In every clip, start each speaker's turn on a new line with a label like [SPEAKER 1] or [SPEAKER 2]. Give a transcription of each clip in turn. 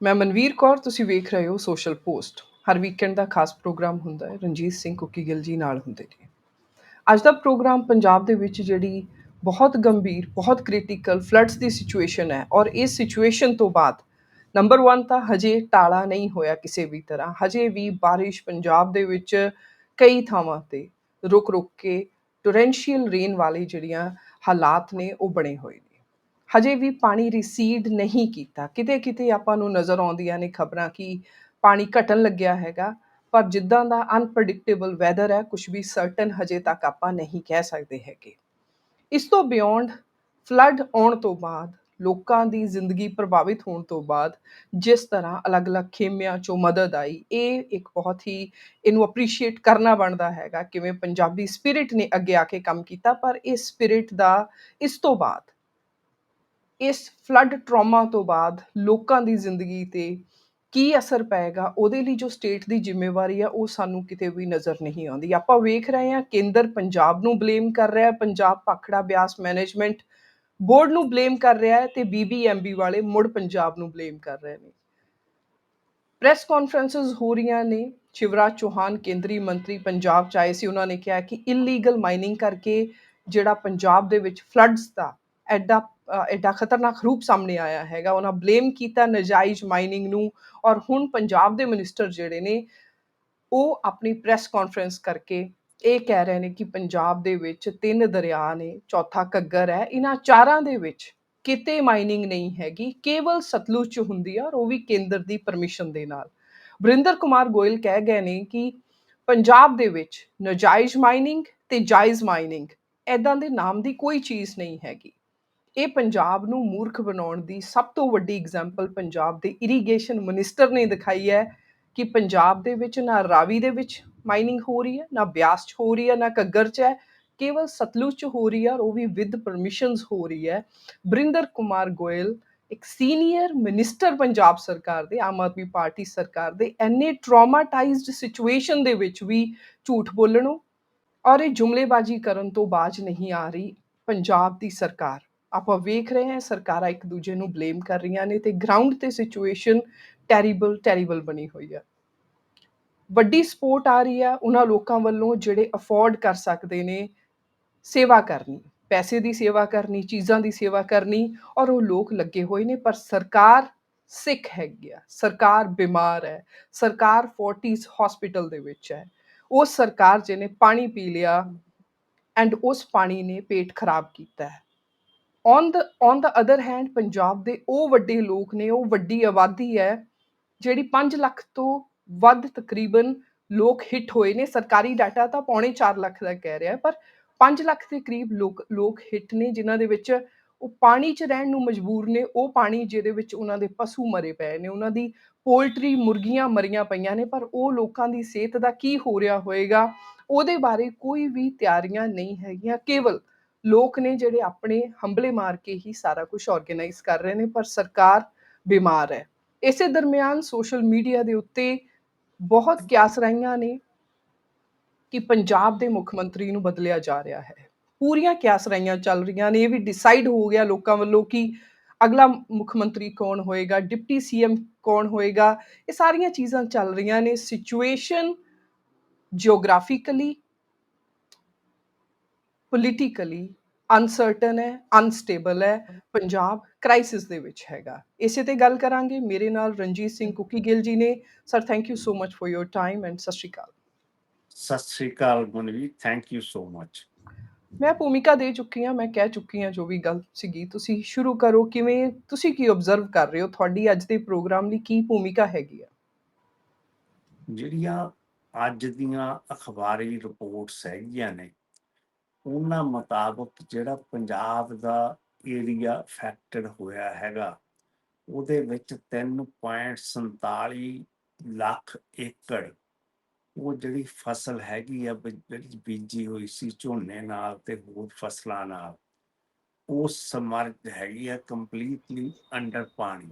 [SPEAKER 1] ਮੈਂ ਮਨਵੀਰ ਕੌਰ, ਤੁਸੀਂ ਵੇਖ ਰਹੇ ਹੋ ਸੋਸ਼ਲ ਪੋਸਟ ਹਰ ਵੀਕਐਂਡ ਦਾ ਖਾਸ ਪ੍ਰੋਗਰਾਮ ਹੁੰਦਾ ਹੈ, ਰਣਜੀਤ ਸਿੰਘ ਕੁੱਕੀ ਗਿੱਲ ਜੀ ਨਾਲ ਹੁੰਦੇ ਨੇ। ਅੱਜ ਦਾ ਪ੍ਰੋਗਰਾਮ ਪੰਜਾਬ ਦੇ ਵਿੱਚ ਜਿਹੜੀ ਬਹੁਤ ਗੰਭੀਰ, ਬਹੁਤ ਕ੍ਰਿਟੀਕਲ ਫਲੱਡਸ ਦੀ ਸਿਚੁਏਸ਼ਨ ਹੈ ਔਰ ਇਸ ਸਿਚੁਏਸ਼ਨ ਤੋਂ ਬਾਅਦ ਨੰਬਰ 1 ਤਾਂ ਹਜੇ ਟਾਲਾ ਨਹੀਂ ਹੋਇਆ ਕਿਸੇ ਵੀ ਤਰ੍ਹਾਂ। ਹਜੇ ਵੀ ਬਾਰਿਸ਼ ਪੰਜਾਬ ਦੇ ਵਿੱਚ ਕਈ ਥਾਵਾਂ ਤੇ ਰੁਕ ਰੁਕ ਕੇ ਟੋਰੈਂਸ਼ੀਅਲ ਰੇਨ ਵਾਲੀ ਜਿਹੜੀਆਂ ਹਾਲਾਤ ਨੇ ਉਹ ਬਣੇ ਹੋਏ ਨੇ। ਹਜੇ ਵੀ ਪਾਣੀ ਰਿਸੀਡ ਨਹੀਂ ਕੀਤਾ। ਕਿਤੇ ਕਿਤੇ ਆਪਾਂ ਨੂੰ ਨਜ਼ਰ ਆਉਂਦੀਆਂ ਨੇ ਖਬਰਾਂ ਕਿ ਪਾਣੀ ਘਟਣ ਲੱਗਿਆ ਹੈਗਾ, ਪਰ ਜਿੱਦਾਂ ਦਾ ਅਨਪ੍ਰੈਡਿਕਟੇਬਲ ਵੈਦਰ ਹੈ ਕੁਝ ਵੀ ਸਰਟਨ ਹਜੇ ਤੱਕ ਆਪਾਂ ਨਹੀਂ ਕਹਿ ਸਕਦੇ ਹੈਗੇ। ਇਸ ਤੋਂ ਬਿਯੋਂਡ ਫਲੱਡ ਆਉਣ ਤੋਂ ਬਾਅਦ, ਲੋਕਾਂ ਦੀ ਜ਼ਿੰਦਗੀ ਪ੍ਰਭਾਵਿਤ ਹੋਣ ਤੋਂ ਬਾਅਦ, ਜਿਸ ਤਰ੍ਹਾਂ ਅਲੱਗ-ਅਲੱਗ ਖੇਮਿਆਂ ਚੋਂ ਮਦਦ ਆਈ, ਇਹ ਇੱਕ ਬਹੁਤ ਹੀ ਇਹਨੂੰ ਅਪਰੀਸ਼ੀਏਟ ਕਰਨਾ ਬਣਦਾ ਹੈਗਾ। ਕਿਵੇਂ ਪੰਜਾਬੀ ਸਪਿਰਿਟ ਨੇ ਅੱਗੇ ਆ ਕੇ ਕੰਮ ਕੀਤਾ, ਪਰ ਇਸ ਸਪਿਰਿਟ ਦਾ ਇਸ ਤੋਂ ਬਾਅਦ ਇਸ ਫਲੱਡ ਟਰੋਮਾ ਤੋਂ ਬਾਅਦ ਲੋਕਾਂ ਦੀ ਜ਼ਿੰਦਗੀ ਤੇ ਕੀ ਅਸਰ ਪਏਗਾ, ਉਹਦੇ ਲਈ ਜੋ ਸਟੇਟ ਦੀ ਜ਼ਿੰਮੇਵਾਰੀ ਆ, ਉਹ ਸਾਨੂੰ ਕਿਤੇ ਵੀ ਨਜ਼ਰ ਨਹੀਂ ਆਉਂਦੀ। ਆਪਾਂ ਵੇਖ ਰਹੇ ਹਾਂ, ਕੇਂਦਰ ਪੰਜਾਬ ਨੂੰ ਬਲੇਮ ਕਰ ਰਿਹਾ ਹੈ, ਪੰਜਾਬ ਪਾਖੜਾ ਬਿਆਸ ਮੈਨੇਜਮੈਂਟ ਬੋਰਡ ਨੂੰ ਬਲੇਮ ਕਰ ਰਿਹਾ ਹੈ ਤੇ ਬੀਬੀਐਮਬੀ ਵਾਲੇ ਮੁੜ ਪੰਜਾਬ ਨੂੰ ਬਲੇਮ ਕਰ ਰਹੇ ਨੇ। ਪ੍ਰੈਸ ਕਾਨਫਰੰਸਸ ਹੋ ਰਹੀਆਂ ਨੇ, ਸ਼ਿਵਰਾਜ ਚੌਹਾਨ ਕੇਂਦਰੀ ਮੰਤਰੀ ਪੰਜਾਬ ਚ ਆਏ ਸੀ, ਉਹਨਾਂ ਨੇ ਕਿਹਾ ਕਿ ਇਲੀਗਲ ਮਾਈਨਿੰਗ ਕਰਕੇ ਜਿਹੜਾ ਪੰਜਾਬ ਦੇ ਵਿੱਚ ਫਲੱਡਸ ਦਾ ਐਡਾ ਐਡਾ ਖਤਰਨਾਕ ਰੂਪ ਸਾਹਮਣੇ ਆਇਆ ਹੈਗਾ। ਉਹਨਾਂ ਬਲੇਮ ਕੀਤਾ ਨਜਾਇਜ਼ ਮਾਈਨਿੰਗ ਨੂੰ ਔਰ ਹੁਣ ਪੰਜਾਬ ਦੇ ਮਿਨਿਸਟਰ ਜਿਹੜੇ ਨੇ, ਉਹ ਆਪਣੀ ਪ੍ਰੈਸ ਕਾਨਫਰੰਸ ਕਰਕੇ ਇਹ ਕਹਿ ਰਹੇ ਨੇ ਕਿ ਪੰਜਾਬ ਦੇ ਵਿੱਚ ਤਿੰਨ ਦਰਿਆ ਨੇ, ਚੌਥਾ ਘੱਗਰ ਹੈ। ਇਹਨਾਂ ਚਾਰਾਂ ਦੇ ਵਿੱਚ ਕਿਤੇ ਮਾਈਨਿੰਗ ਨਹੀਂ ਹੈਗੀ, ਕੇਵਲ ਸਤਲੁਜ ਚ ਹੁੰਦੀ ਆ ਔਰ ਉਹ ਵੀ ਕੇਂਦਰ ਦੀ ਪਰਮਿਸ਼ਨ ਦੇ ਨਾਲ। ਵਰਿੰਦਰ ਕੁਮਾਰ ਗੋਇਲ ਕਹਿ ਗਏ ਨੇ ਕਿ ਪੰਜਾਬ ਦੇ ਵਿੱਚ ਨਜਾਇਜ਼ ਮਾਈਨਿੰਗ ਤੇ ਜਾਇਜ਼ ਮਾਈਨਿੰਗ ਐਦਾਂ ਦੇ ਨਾਮ ਦੀ ਕੋਈ ਚੀਜ਼ ਨਹੀਂ ਹੈਗੀ। ਇਹ ਪੰਜਾਬ ਨੂੰ ਮੂਰਖ ਬਣਾਉਣ ਦੀ ਸਭ ਤੋਂ ਵੱਡੀ ਐਗਜ਼ਾਮਪਲ ਪੰਜਾਬ ਦੇ ਇਰੀਗੇਸ਼ਨ ਮਿਨਿਸਟਰ ਨੇ ਦਿਖਾਈ ਹੈ ਕਿ ਪੰਜਾਬ ਦੇ ਵਿੱਚ ਨਾ ਰਾਵੀ ਦੇ ਵਿੱਚ ਮਾਈਨਿੰਗ ਹੋ ਰਹੀ ਹੈ, ਨਾ ਬਿਆਸ 'ਚ ਹੋ ਰਹੀ ਹੈ, ਨਾ ਘੱਗਰ 'ਚ ਹੈ, ਕੇਵਲ ਸਤਲੁਜ 'ਚ ਹੋ ਰਹੀ ਹੈ ਔਰ ਉਹ ਵੀ ਵਿਦ ਪਰਮਿਸ਼ਨਸ ਹੋ ਰਹੀ ਹੈ। ਬਰਿੰਦਰ ਕੁਮਾਰ ਗੋਇਲ ਇੱਕ ਸੀਨੀਅਰ ਮਿਨਿਸਟਰ ਪੰਜਾਬ ਸਰਕਾਰ ਦੇ, ਆਮ ਆਦਮੀ ਪਾਰਟੀ ਸਰਕਾਰ ਦੇ ਐਨੇ ਟਰਾਮਾਟਾਈਜ਼ਡ ਸਿਚੁਏਸ਼ਨ ਦੇ ਵਿੱਚ ਵੀ ਝੂਠ ਬੋਲਣੋਂ ਔਰ ਇਹ ਜੁਮਲੇਬਾਜ਼ੀ ਕਰਨ ਤੋਂ ਬਾਜ ਨਹੀਂ ਆ ਰਹੀ ਪੰਜਾਬ ਦੀ ਸਰਕਾਰ। ਆਪਾਂ ਵੇਖ ਰਹੇ ਹਾਂ, ਸਰਕਾਰਾਂ ਇੱਕ ਦੂਜੇ ਨੂੰ ਬਲੇਮ ਕਰ ਰਹੀਆਂ ਨੇ ਤੇ ਗਰਾਊਂਡ ਤੇ ਸਿਚੁਏਸ਼ਨ ਟੈਰੀਬਲ ਟੈਰੀਬਲ ਬਣੀ ਹੋਈ ਹੈ ਵੱਡੀ ਸਪੋਰਟ ਆ ਰਹੀ ਆ ਉਹਨਾਂ ਲੋਕਾਂ ਵੱਲੋਂ ਜਿਹੜੇ ਅਫੋਰਡ ਕਰ ਸਕਦੇ ਨੇ, ਸੇਵਾ ਕਰਨੀ, ਪੈਸੇ ਦੀ ਸੇਵਾ ਕਰਨੀ, ਚੀਜ਼ਾਂ ਦੀ ਸੇਵਾ ਕਰਨੀ, ਔਰ ਉਹ ਲੋਕ ਲੱਗੇ ਹੋਏ ਨੇ, ਪਰ ਸਰਕਾਰ ਸਿੱਖ ਹੈਗੀ ਆ, ਸਰਕਾਰ ਬਿਮਾਰ ਹੈ, ਸਰਕਾਰ ਫੋਰਟਿਸ ਹਸਪੀਟਲ ਦੇ ਵਿੱਚ ਹੈ। ਉਹ ਸਰਕਾਰ ਜਿਹਨੇ ਪਾਣੀ ਪੀ ਲਿਆ ਐਂਡ ਉਸ ਪਾਣੀ ਨੇ ਪੇਟ ਖਰਾਬ ਕੀਤਾ ਹੈ। On the on the other hand Punjab ਦੇ ਉਹ ਵੱਡੇ ਲੋਕ ਨੇ, ਉਹ ਵੱਡੀ ਆਬਾਦੀ ਹੈ, ਜਿਹੜੀ 5 ਲੱਖ ਤੋਂ ਵੱਧ ਤਕਰੀਬਨ ਲੋਕ ਹਿੱਟ ਹੋਏ ਨੇ। ਸਰਕਾਰੀ ਡਾਟਾ ਤਾਂ ਪੌਣੇ 4 ਲੱਖ ਦਾ ਕਹਿ ਰਿਹਾ, ਪਰ 5 ਲੱਖ ਦੇ ਕਰੀਬ ਲੋਕ ਲੋਕ ਹਿੱਟ ਨੇ, ਜਿਨ੍ਹਾਂ ਦੇ ਵਿੱਚ ਉਹ ਪਾਣੀ 'ਚ ਰਹਿਣ ਨੂੰ ਮਜਬੂਰ ਨੇ। ਉਹ ਪਾਣੀ ਜਿਹਦੇ ਵਿੱਚ ਉਹਨਾਂ ਦੇ ਪਸ਼ੂ ਮਰੇ ਪਏ ਨੇ, ਉਹਨਾਂ ਦੀ ਪੋਲਟਰੀ ਮੁਰਗੀਆਂ ਮਰੀਆਂ ਪਈਆਂ ਨੇ, ਪਰ ਉਹ ਲੋਕਾਂ ਦੀ ਸਿਹਤ ਦਾ ਕੀ ਹੋ ਰਿਹਾ ਹੋਏਗਾ, ਉਹਦੇ ਬਾਰੇ ਕੋਈ ਵੀ ਤਿਆਰੀਆਂ ਨਹੀਂ ਹੈਗੀਆਂ। ਕੇਵਲ ਲੋਕ ਨੇ ਜਿਹੜੇ ਆਪਣੇ ਹੰਬਲੇ ਮਾਰ ਕੇ ਹੀ ਸਾਰਾ ਕੁਝ ਆਰਗੇਨਾਈਜ਼ ਕਰ ਰਹੇ ਨੇ, ਪਰ ਸਰਕਾਰ ਬਿਮਾਰ ਹੈ। ਇਸੇ ਦਰਮਿਆਨ ਸੋਸ਼ਲ ਮੀਡੀਆ ਦੇ ਉੱਤੇ ਬਹੁਤ ਕਿਆਸਰਾਈਆਂ ਨੇ ਕਿ ਪੰਜਾਬ ਦੇ ਮੁੱਖ ਮੰਤਰੀ ਨੂੰ ਬਦਲਿਆ ਜਾ ਰਿਹਾ ਹੈ। ਪੂਰੀਆਂ ਕਿਆਸਰਾਈਆਂ ਚੱਲ ਰਹੀਆਂ ਨੇ, ਇਹ ਵੀ ਡਿਸਾਈਡ ਹੋ ਗਿਆ ਲੋਕਾਂ ਵੱਲੋਂ ਕਿ ਅਗਲਾ ਮੁੱਖ ਮੰਤਰੀ ਕੌਣ ਹੋਏਗਾ, ਡਿਪਟੀ ਸੀਐਮ ਕੌਣ ਹੋਏਗਾ, ਇਹ ਸਾਰੀਆਂ ਚੀਜ਼ਾਂ ਚੱਲ ਰਹੀਆਂ ਨੇ। ਸਿਚੁਏਸ਼ਨ ਜਿਓਗ੍ਰਾਫਿਕਲੀ ਪੋਲੀਟੀਕਲੀ ਅਨਸਰਟਨ ਹੈ ਅਨਸਟੇਬਲ ਹੈ ਪੰਜਾਬ ਕ੍ਰਾਈਸਿਸ ਦੇ ਵਿੱਚ ਹੈਗਾ। ਇਸੇ ਤੇ ਗੱਲ ਕਰਾਂਗੇ। ਮੇਰੇ ਨਾਲ ਰਣਜੀਤ ਸਿੰਘ ਕੁੱਕੀ ਗਿੱਲ ਜੀ ਨੇ। Sir thank you so much for your time and ਸਤਿ ਸ਼੍ਰੀ ਅਕਾਲ।
[SPEAKER 2] ਸਤਿ ਸ਼੍ਰੀ ਅਕਾਲ ਗੁਣਵੀ ਥੈਂਕ ਯੂ ਸੋ ਮੱਚ
[SPEAKER 1] ਮੈਂ ਭੂਮਿਕਾ ਦੇ ਚੁੱਕੀ ਹਾਂ ਮੈਂ ਕਹਿ ਚੁੱਕੀ ਹਾਂ ਜੋ ਵੀ ਗੱਲ ਸੀਗੀ। ਤੁਸੀਂ ਸ਼ੁਰੂ ਕਰੋ। ਕਿਵੇਂ ਤੁਸੀਂ ਕੀ ਆਬਜ਼ਰਵ ਕਰ ਰਹੇ ਹੋ? ਤੁਹਾਡੀ ਅੱਜ ਦੇ ਪ੍ਰੋਗਰਾਮ ਲਈ ਕੀ ਭੂਮਿਕਾ ਹੈਗੀ ਆ?
[SPEAKER 2] ਜਿਹੜੀਆਂ ਅੱਜ ਦੀਆਂ ਅਖਬਾਰੀ ਰਿਪੋਰਟਸ ਹੈਗੀਆਂ ਨੇ ਉਹਨਾਂ ਮੁਤਾਬਕ ਜਿਹੜਾ ਪੰਜਾਬ ਦਾ ਏਰੀਆ ਅਫੈਕਟਡ ਹੋਇਆ ਹੈਗਾ, ਉਹਦੇ ਵਿੱਚ 3.47 ਲੱਖ ਏਕੜ ਉਹ ਜਿਹੜੀ ਫਸਲ ਹੈਗੀ ਆ ਜਿਹੜੀ ਬੀਜੀ ਹੋਈ ਸੀ ਝੋਨੇ ਨਾਲ ਤੇ ਹੋਰ ਫਸਲਾਂ ਨਾਲ, ਉਹ ਸਮਰਥ ਹੈਗੀ ਆ ਕੰਪਲੀਟਲੀ ਅੰਡਰ ਪਾਣੀ।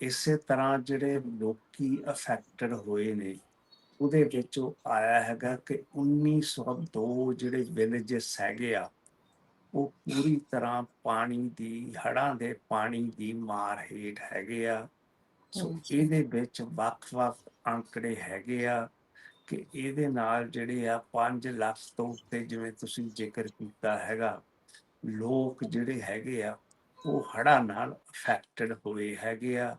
[SPEAKER 2] ਇਸੇ ਤਰ੍ਹਾਂ ਜਿਹੜੇ ਲੋਕੀ ਅਫੈਕਟਡ ਹੋਏ ਨੇ ਉਹਦੇ ਵਿੱਚ ਉਹ ਆਇਆ ਹੈਗਾ ਕਿ 1902 ਜਿਹੜੇ ਵਿਲੇजेस ਹੈਗੇ ਆ ਉਹ ਪੂਰੀ ਤਰ੍ਹਾਂ ਪਾਣੀ ਦੀ ਹੜ੍ਹਾਂ ਦੇ ਪਾਣੀ ਦੀ ਮਾਰ ਹੇਠ ਹੈਗੇ ਆ ਸੋ। ਇਹਦੇ ਵਿੱਚ ਵੱਖ-ਵੱਖ ਅੰਕੜੇ ਹੈਗੇ ਆ ਕਿ ਇਹਦੇ ਨਾਲ ਜਿਹੜੇ ਆ 5 ਲੱਖ ਤੋਂ ਉੱਤੇ ਜਿਵੇਂ ਤੁਸੀਂ ਜ਼ਿਕਰ ਕੀਤਾ ਹੈਗਾ ਲੋਕ ਜਿਹੜੇ ਹੈਗੇ ਆ ਉਹ ਹੜ੍ਹਾਂ ਨਾਲ ਅਫੈਕਟਡ ਹੋਏ ਹੈਗੇ ਆ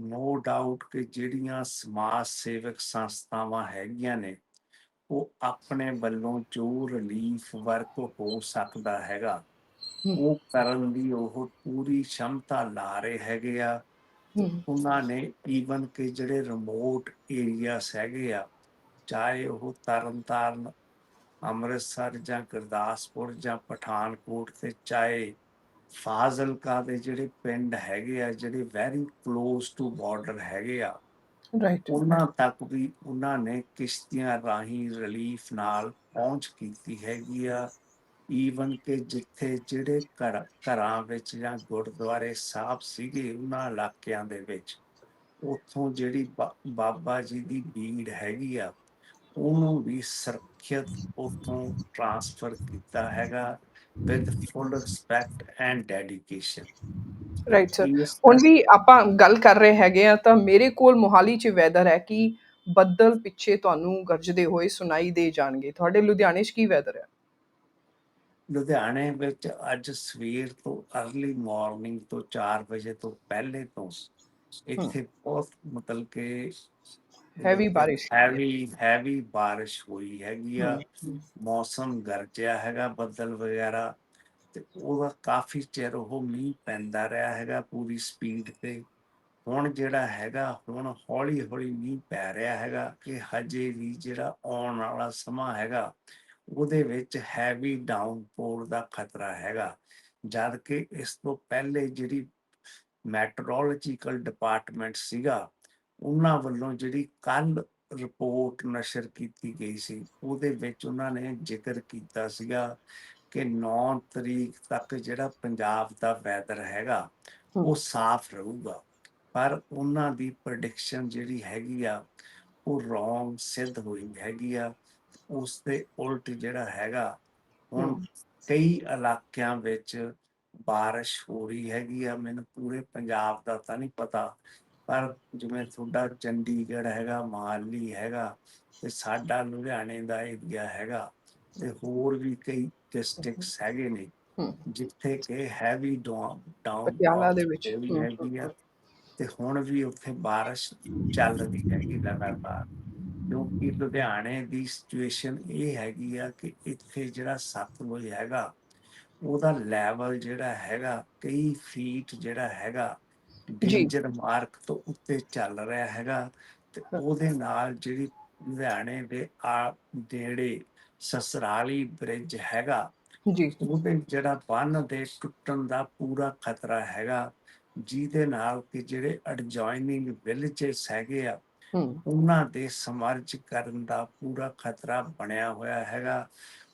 [SPEAKER 2] ਨੋ ਡਾਊਟ ਕਿ ਜਿਹੜੀਆਂ ਸਮਾਜ ਸੇਵਕ ਸੰਸਥਾਵਾਂ ਹੈਗੀਆਂ ਨੇ ਉਹ ਆਪਣੇ ਵੱਲੋਂ ਜੋ ਰਿਲੀਫ ਵਰਕ ਹੋ ਸਕਦਾ ਹੈਗਾ। ਉਹ ਕਰਨ ਦੀ ਉਹ ਪੂਰੀ ਸ਼ਮਤਾ ਲਾ ਰਹੇ ਹੈਗੇ ਆ। ਉਹਨਾਂ ਨੇ ਈਵਨ ਕਿ ਜਿਹੜੇ ਰਿਮੋਟ ਏਰੀਆਸ ਹੈਗੇ ਆ ਚਾਹੇ ਉਹ ਤਰਨਤਾਰਨ ਅੰਮ੍ਰਿਤਸਰ ਜਾਂ ਗੁਰਦਾਸਪੁਰ ਜਾਂ ਪਠਾਨਕੋਟ ਤੇ ਚਾਹੇ ਫਾਜ਼ਿਲਕਾ ਦੇ ਜਿਹੜੇ ਪਿੰਡ ਹੈਗੇ ਆ ਜਿਹੜੇ ਵੈਰੀ ক্লোਜ਼ ਟੂ ਬਾਰਡਰ ਹੈਗੇ ਆ
[SPEAKER 1] ਰਾਈਟ
[SPEAKER 2] ਉਹਨਾਂ ਤੱਕ ਵੀ ਉਹਨਾਂ ਨੇ ਕਿਸ਼ਤੀਆਂ ਰਾਹੀਂ ਰਿਲੀਫ ਨਾਲ ਪਹੁੰਚ ਕੀਤੀ ਹੈਗੀ ਆ। ਈਵਨ ਕਿ ਜਿੱਥੇ ਜਿਹੜੇ ਘਰ ਘਰਾਂ ਵਿੱਚ ਜਾਂ ਗੁਰਦੁਆਰੇ ਸਾਹਿਬ ਸੀਗੇ ਉਹਨਾਂ ਇਲਾਕਿਆਂ ਦੇ ਵਿੱਚ ਉੱਥੋਂ ਜਿਹੜੀ ਬਾਬਾ ਜੀ ਦੀ ਭੀੜ ਹੈਗੀ ਆ ਉਹਨੂੰ ਵੀ ਸੁਰੱਖਿਅਤ ਉੱਥੋਂ ਟਰਾਂਸਫਰ ਕੀਤਾ ਹੈਗਾ। With full respect and dedication
[SPEAKER 1] right sir ਹੁਣ ਵੀ ਆਪਾਂ ਗੱਲ ਕਰ ਰਹੇ ਹੈਗੇ ਆ ਤਾਂ ਮੇਰੇ ਕੋਲ ਮੋਹਾਲੀ 'ਚ ਵੈਦਰ ਹੈ ਕਿ ਬੱਦਲ ਪਿੱਛੇ ਤੁਹਾਨੂੰ ਗਰਜਦੇ ਹੋਏ ਸੁਣਾਈ ਦੇ ਜਾਣਗੇ। ਤੁਹਾਡੇ ਲੁਧਿਆਣੇ 'ਚ ਕੀ ਵੈਦਰ ਹੈ?
[SPEAKER 2] ਲੁਧਿਆਣੇ ਵਿੱਚ ਅੱਜ ਸਵੇਰ ਤੋਂ ਅਰਲੀ ਮਾਰਨਿੰਗ ਤੋਂ 4 ਵਜੇ ਤੋਂ ਪਹਿਲੇ ਤੋਂ ਇੱਥੇ ਬਹੁਤ ਮਤਲਬ ਕਿ
[SPEAKER 1] Heavy ਬਾਰਿਸ਼।
[SPEAKER 2] ਹੈਵੀ ਹੈਵੀ ਬਾਰਿਸ਼ ਹੋਈ ਹੈਗੀ ਆ। ਮੌਸਮ ਗਰਜਿਆ ਹੈਗਾ ਬੱਦਲ ਵਗੈਰਾ ਤੇ ਉਹਦਾ ਕਾਫੀ ਚਿਰ ਉਹ ਮੀਂਹ ਪੈਂਦਾ ਰਿਹਾ ਹੈਗਾ ਪੂਰੀ ਸਪੀਡ ਤੇ। ਹੁਣ ਜਿਹੜਾ ਹੈਗਾ ਹੁਣ ਹੌਲੀ ਹੌਲੀ ਮੀਂਹ ਪੈ ਰਿਹਾ ਹੈਗਾ ਕਿ ਹਜੇ ਵੀ ਜਿਹੜਾ ਆਉਣ ਵਾਲਾ ਸਮਾਂ ਹੈਗਾ ਉਹਦੇ ਵਿੱਚ ਹੈਵੀ ਡਾਊਨਪੋਰ ਦਾ ਖਤਰਾ ਹੈਗਾ। ਜਦ ਕਿ ਇਸ ਤੋਂ ਪਹਿਲੇ ਜਿਹੜੀ ਮੈਟਰੋਲੋਜੀਕਲ ਡਿਪਾਰਟਮੈਂਟ ਸੀਗਾ ਉਹਨਾਂ ਵੱਲੋਂ ਜਿਹੜੀ ਕੱਲ ਰਿਪੋਰਟ ਨਸ਼ਰ ਕੀਤੀ ਗਈ ਸੀ ਉਹਦੇ ਵਿੱਚ ਉਹਨਾਂ ਨੇ ਜ਼ਿਕਰ ਕੀਤਾ ਸੀਗਾ ਕਿ 9 ਤਰੀਕ ਤੱਕ ਜਿਹੜਾ ਪੰਜਾਬ ਦਾ ਵੈਦਰ ਹੈਗਾ ਉਹ ਸਾਫ਼ ਰਹੂਗਾ। ਪਰ ਉਹਨਾਂ ਦੀ ਪ੍ਰੈਡਿਕਸ਼ਨ ਜਿਹੜੀ ਹੈਗੀ ਆ ਉਹ ਰੋਂਗ ਸਿੱਧ ਹੋਈ ਹੈਗੀ ਆ। ਉਸ ਦੇ ਉਲਟ ਜਿਹੜਾ ਹੈਗਾ ਹੁਣ। ਕਈ ਇਲਾਕਿਆਂ ਵਿੱਚ ਬਾਰਿਸ਼ ਹੋ ਰਹੀ ਹੈਗੀ ਆ। ਮੈਨੂੰ ਪੂਰੇ ਪੰਜਾਬ ਦਾ ਤਾਂ ਨਹੀਂ ਪਤਾ ਪਰ ਜਿਵੇਂ ਤੁਹਾਡਾ ਚੰਡੀਗੜ੍ਹ ਹੈਗਾ ਮਹਾਲੀ ਹੈਗਾ ਤੇ ਸਾਡਾ ਲੁਧਿਆਣੇ ਦਾ ਏਰੀਆ ਹੈਗਾ ਤੇ ਹੋਰ ਵੀ ਕਈ ਡਿਸਟ੍ਰਿਕਟਸ ਹੈਗੇ ਨੇ। ਜਿੱਥੇ ਕਿ ਹੈਵੀ ਡਾਊਨ
[SPEAKER 1] ਪਟਿਆਲਾ ਦੇ ਵਿੱਚ,
[SPEAKER 2] ਹੈਗੀ ਆ ਤੇ ਹੁਣ ਵੀ ਉੱਥੇ ਬਾਰਿਸ਼ ਚੱਲ ਰਹੀ ਹੈਗੀ ਲਗਾਤਾਰ। ਕਿਉਂਕਿ ਲੁਧਿਆਣੇ ਦੀ ਸਿਚੁਏਸ਼ਨ ਇਹ ਹੈਗੀ ਆ ਕਿ ਇੱਥੇ ਜਿਹੜਾ ਸਤਲੁਜ ਹੈਗਾ ਉਹਦਾ ਲੈਵਲ ਜਿਹੜਾ ਹੈਗਾ ਕਈ ਫੀਟ ਜਿਹੜਾ ਹੈਗਾ ਡੇਂਜਰ ਮਾਰਕ ਤੋਂ ਉੱਤੇ ਚੱਲ ਰਿਹਾ ਹੈਗਾ ਤੇ। ਉਹਦੇ ਨਾਲ ਜਿਹੜੀ ਲੁਧਿਆਣੇ ਦੇ ਆ ਨੇੜੇ ਸਸਰਾਲੀ ਬ੍ਰਿਜ ਹੈਗਾ
[SPEAKER 1] ਜੀ।
[SPEAKER 2] ਉਹਦੇ ਜਿਹੜਾ ਬੰਨ ਦੇ ਟੁੱਟਣ ਦਾ ਪੂਰਾ ਖਤਰਾ ਹੈਗਾ ਜਿਹਦੇ ਨਾਲ ਕਿ ਜਿਹੜੇ ਐਡਜੋਇਨਿੰਗ ਵਿਲੇजेस ਹੈਗੇ ਆ ਉਹਨਾਂ ਦੇ ਸਮਰਜ ਕਰਨ ਦਾ ਪੂਰਾ ਖਤਰਾ ਬਣਿਆ ਹੋਇਆ ਹੈਗਾ।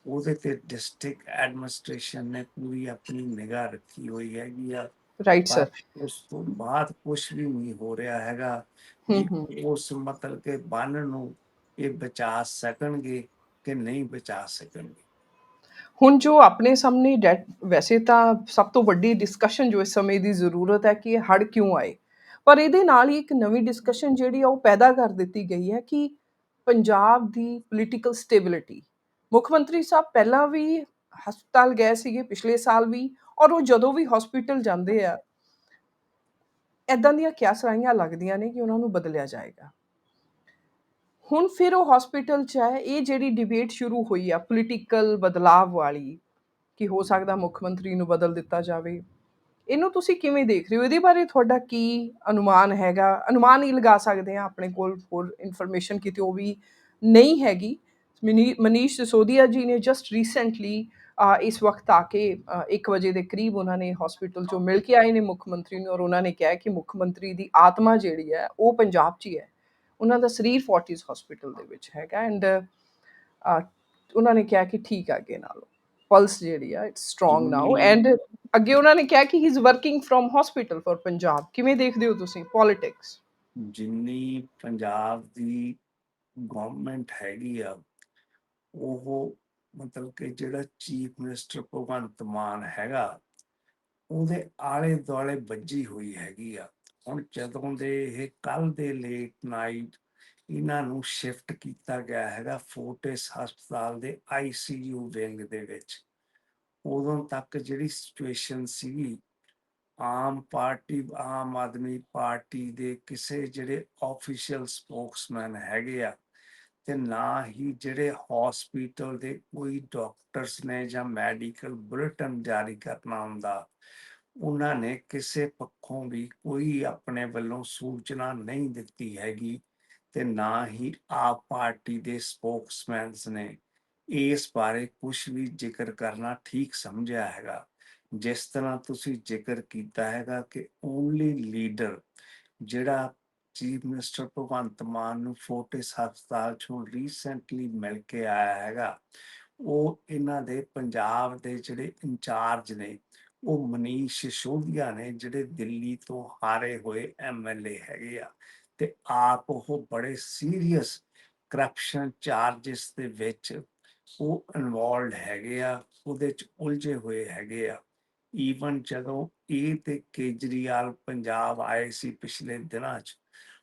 [SPEAKER 2] ਉਹਦੇ ਤੇ ਡਿਸਟ੍ਰਿਕਟ ਐਡਮਿਨਿਸਟ੍ਰੇਸ਼ਨ ਨੇ ਪੂਰੀ ਆਪਣੀ ਨਿਗਾਹ ਰੱਖੀ ਹੋਈ ਹੈਗੀ ਆ।
[SPEAKER 1] ਰਾਈਟ ਸਰ
[SPEAKER 2] ਪਰ ਉਸ ਤੋਂ ਬਾਅਦ ਕੁਝ ਵੀ ਨਹੀਂ ਹੋ ਰਿਹਾ ਹੈਗਾ। ਕਿ ਉਸ ਮਤਲਬ ਕਿ ਬੰਨ ਨੂੰ ਇਹ ਬਚਾ ਸਕਣਗੇ ਕਿ ਨਹੀਂ ਬਚਾ ਸਕਣਗੇ?
[SPEAKER 1] ਹੁਣ ਜੋ ਆਪਣੇ ਸਾਹਮਣੇ ਡੈ- ਵੈਸੇ ਤਾਂ ਸਭ ਤੋਂ ਵੱਡੀ ਡਿਸਕਸ਼ਨ ਜੋ ਇਸ ਸਮੇਂ ਦੀ ਜ਼ਰੂਰਤ ਹੈ ਕਿ ਇਹ ਹੜ ਕਿਉਂ ਆਏ? ਪਰ ਇਹਦੇ ਨਾਲ ਹੀ ਇੱਕ ਨਵੀਂ ਡਿਸਕਸ਼ਨ ਜਿਹੜੀ ਆ ਉਹ ਪੈਦਾ ਕਰ ਦਿੱਤੀ ਗਈ ਹੈ ਕਿ ਪੰਜਾਬ ਦੀ ਪੋਲੀਟੀਕਲ ਸਟੇਬਿਲਿਟੀ ਮੁੱਖ ਮੰਤਰੀ ਸਾਹਿਬ ਪਹਿਲਾਂ ਵੀ ਹਸਪਤਾਲ ਗਏ ਸੀਗੇ ਪਿਛਲੇ ਸਾਲ ਵੀ। ਔਰ ਉਹ ਜਦੋਂ ਵੀ ਹਸਪੀਟਲ ਜਾਂਦੇ ਆ ਐਦਾਂ ਦੀਆਂ ਕਿਆਸਰਾਈਆਂ ਲੱਗਦੀਆਂ ਨੇ ਕਿ ਉਹਨਾਂ ਨੂੰ ਬਦਲਿਆ ਜਾਏਗਾ। ਹੁਣ ਫਿਰ ਉਹ ਹਸਪੀਟਲ 'ਚ ਹੈ, ਇਹ ਜਿਹੜੀ ਡਿਬੇਟ ਸ਼ੁਰੂ ਹੋਈ ਆ ਪੋਲੀਟੀਕਲ ਬਦਲਾਵ ਵਾਲੀ, ਕਿ ਹੋ ਸਕਦਾ ਮੁੱਖ ਮੰਤਰੀ ਨੂੰ ਬਦਲ ਦਿੱਤਾ ਜਾਵੇ। ਇਹਨੂੰ ਤੁਸੀਂ ਕਿਵੇਂ ਦੇਖ ਰਹੇ ਹੋ? ਇਹਦੇ ਬਾਰੇ ਤੁਹਾਡਾ ਕੀ ਅਨੁਮਾਨ ਹੈਗਾ? ਅਨੁਮਾਨ ਹੀ ਲਗਾ ਸਕਦੇ ਆ ਆਪਣੇ ਕੋਲ ਹੋਰ ਇਨਫੋਰਮੇਸ਼ਨ ਕਿਤੇ ਉਹ ਵੀ ਨਹੀਂ ਹੈਗੀ। ਮਨੀ- ਮਨੀਸ਼ ਸਿਸੋਦੀਆ ਜੀ ਨੇ ਜਸਟ ਰੀਸੈਂਟਲੀ ਇਸ ਵਕਤ ਆ ਕੇ 1 ਵਜੇ ਦੇ ਕਰੀਬ ਉਹਨਾਂ ਨੇ ਹਸਪੀਟਲ ਚੋਂ ਮਿਲ ਕੇ ਆਏ ਨੇ ਮੁੱਖ ਮੰਤਰੀ ਨੂੰ ਔਰ ਉਹਨਾਂ ਨੇ ਕਿਹਾ ਕਿ ਮੁੱਖ ਮੰਤਰੀ ਦੀ ਆਤਮਾ ਜਿਹੜੀ ਹੈ ਉਹ ਪੰਜਾਬ 'ਚ ਹੀ ਹੈ। ਉਹਨਾਂ ਦਾ ਸਰੀਰ ਫੋਰਟਿਸ ਹਸਪੀਟਲ ਦੇ ਵਿੱਚ ਹੈਗਾ ਐਂਡ ਉਹਨਾਂ ਨੇ ਕਿਹਾ ਕਿ ਠੀਕ ਆ ਅੱਗੇ ਨਾਲੋਂ। ਪਲਸ ਜਿਹੜੀ ਆ ਇਟਸ ਸਟਰੋਂਗ ਨਾਓ ਐਂਡ ਅੱਗੇ ਉਹਨਾਂ ਨੇ ਕਿਹਾ ਕਿ he is working from hospital for Punjab. ਕਿਵੇਂ ਦੇਖਦੇ ਹੋ ਤੁਸੀਂ ਪੋਲਿਟਿਕਸ
[SPEAKER 2] ਜਿੰਨੀ ਪੰਜਾਬ ਦੀ ਗਵਰਨਮੈਂਟ ਹੈਗੀ ਆ ਉਹ ਮਤਲਬ ਕਿ ਜਿਹੜਾ ਚੀਫ ਮਿਨਿਸਟਰ ਭਗਵੰਤ ਮਾਨ ਹੈਗਾ, ਉਹਦੇ ਆਲੇ ਦੁਆਲੇ ਵੱਜੀ ਹੋਈ ਹੈਗੀ ਆ। ਹੁਣ ਜਦੋਂ ਦੇ ਇਹ ਕੱਲ ਦੇ ਲੇਟ ਨਾਈਟ ਇਹਨਾਂ ਨੂੰ ਸ਼ਿਫਟ ਕੀਤਾ ਗਿਆ ਹੈਗਾ ਫੋਰਟਿਸ ਹਸਪਤਾਲ ਦੇ ਆਈਸੀਯੂ ਵਿੰਗ ਦੇ ਵਿੱਚ, ਉਦੋਂ ਤੱਕ ਜਿਹੜੀ ਸਿਚੁਏਸ਼ਨ ਸੀਗੀ, ਆਮ ਪਾਰਟੀ, ਆਮ ਆਦਮੀ ਪਾਰਟੀ ਦੇ ਕਿਸੇ ਜਿਹੜੇ ਆਫੀਸ਼ੀਅਲ ਸਪੋਕਸਮੈਨ ਹੈਗੇ ਆ ਤੇ ਨਾ ਹੀ ਜਿਹੜੇ ਹਸਪੀਟਲ ਦੇ ਕੋਈ ਡਾਕਟਰਸ ਨੇ ਜਾਂ ਮੈਡੀਕਲ ਬੁਲੇਟਿਨ ਜਾਰੀ ਕਰਨਾ ਹੁੰਦਾ, ਉਹਨਾਂ ਨੇ ਕਿਸੇ ਪੱਖੋਂ ਵੀ ਕੋਈ ਆਪਣੇ ਵੱਲੋਂ ਸੂਚਨਾ ਨਹੀਂ ਦਿੱਤੀ ਹੈਗੀ ਤੇ ਨਾ ਹੀ ਆਪ ਪਾਰਟੀ ਦੇ ਸਪੋਕਸਮੈਨਸ ਨੇ ਇਸ ਬਾਰੇ ਕੁਝ ਵੀ ਜ਼ਿਕਰ ਕਰਨਾ ਠੀਕ ਸਮਝਿਆ ਹੈਗਾ। ਜਿਸ ਤਰ੍ਹਾਂ ਤੁਸੀਂ ਜ਼ਿਕਰ ਕੀਤਾ ਹੈਗਾ ਕਿ ਓਨਲੀ ਲੀਡਰ ਜਿਹੜਾ ਚੀਫ ਮਿਨਿਸਟਰ ਭਗਵੰਤ ਮਾਨ ਨੂੰ ਫੋਰਟਿਸ ਹਸਪਤਾਲ ਚੋਂ ਰੀਸੈਂਟਲੀ ਮਿਲ ਕੇ ਆਇਆ ਹੈਗਾ। ਉਹ ਇਹਨਾਂ ਦੇ ਪੰਜਾਬ ਦੇ ਜਿਹੜੇ ਇੰਚਾਰਜ ਨੇ, ਉਹ ਮਨੀਸ਼ ਸਿਸੋਦੀਆ ਨੇ, ਜਿਹੜੇ ਦਿੱਲੀ ਤੋਂ ਹਾਰੇ ਹੋਏ ਐਮਐਲਏ ਹੈਗੇ ਆ। ਤੇ ਆਪ ਉਹ ਬੜੇ ਸੀਰੀਅਸ ਕਰਪਸ਼ਨ ਚਾਰजेस ਦੇ ਵਿੱਚ ਉਹ ਇਨਵੋਲਡ ਹੈਗੇ ਆ, ਉਹਦੇ ਚ ਉਲਝੇ ਹੋਏ ਹੈਗੇ ਆ। ਈਵਨ ਜਦੋਂ ਇਹ ਤੇ ਕੇਜਰੀਵਾਲ ਪੰਜਾਬ ਆਏ ਸੀ ਪਿਛਲੇ ਦਿਨਾਂ 'ਚ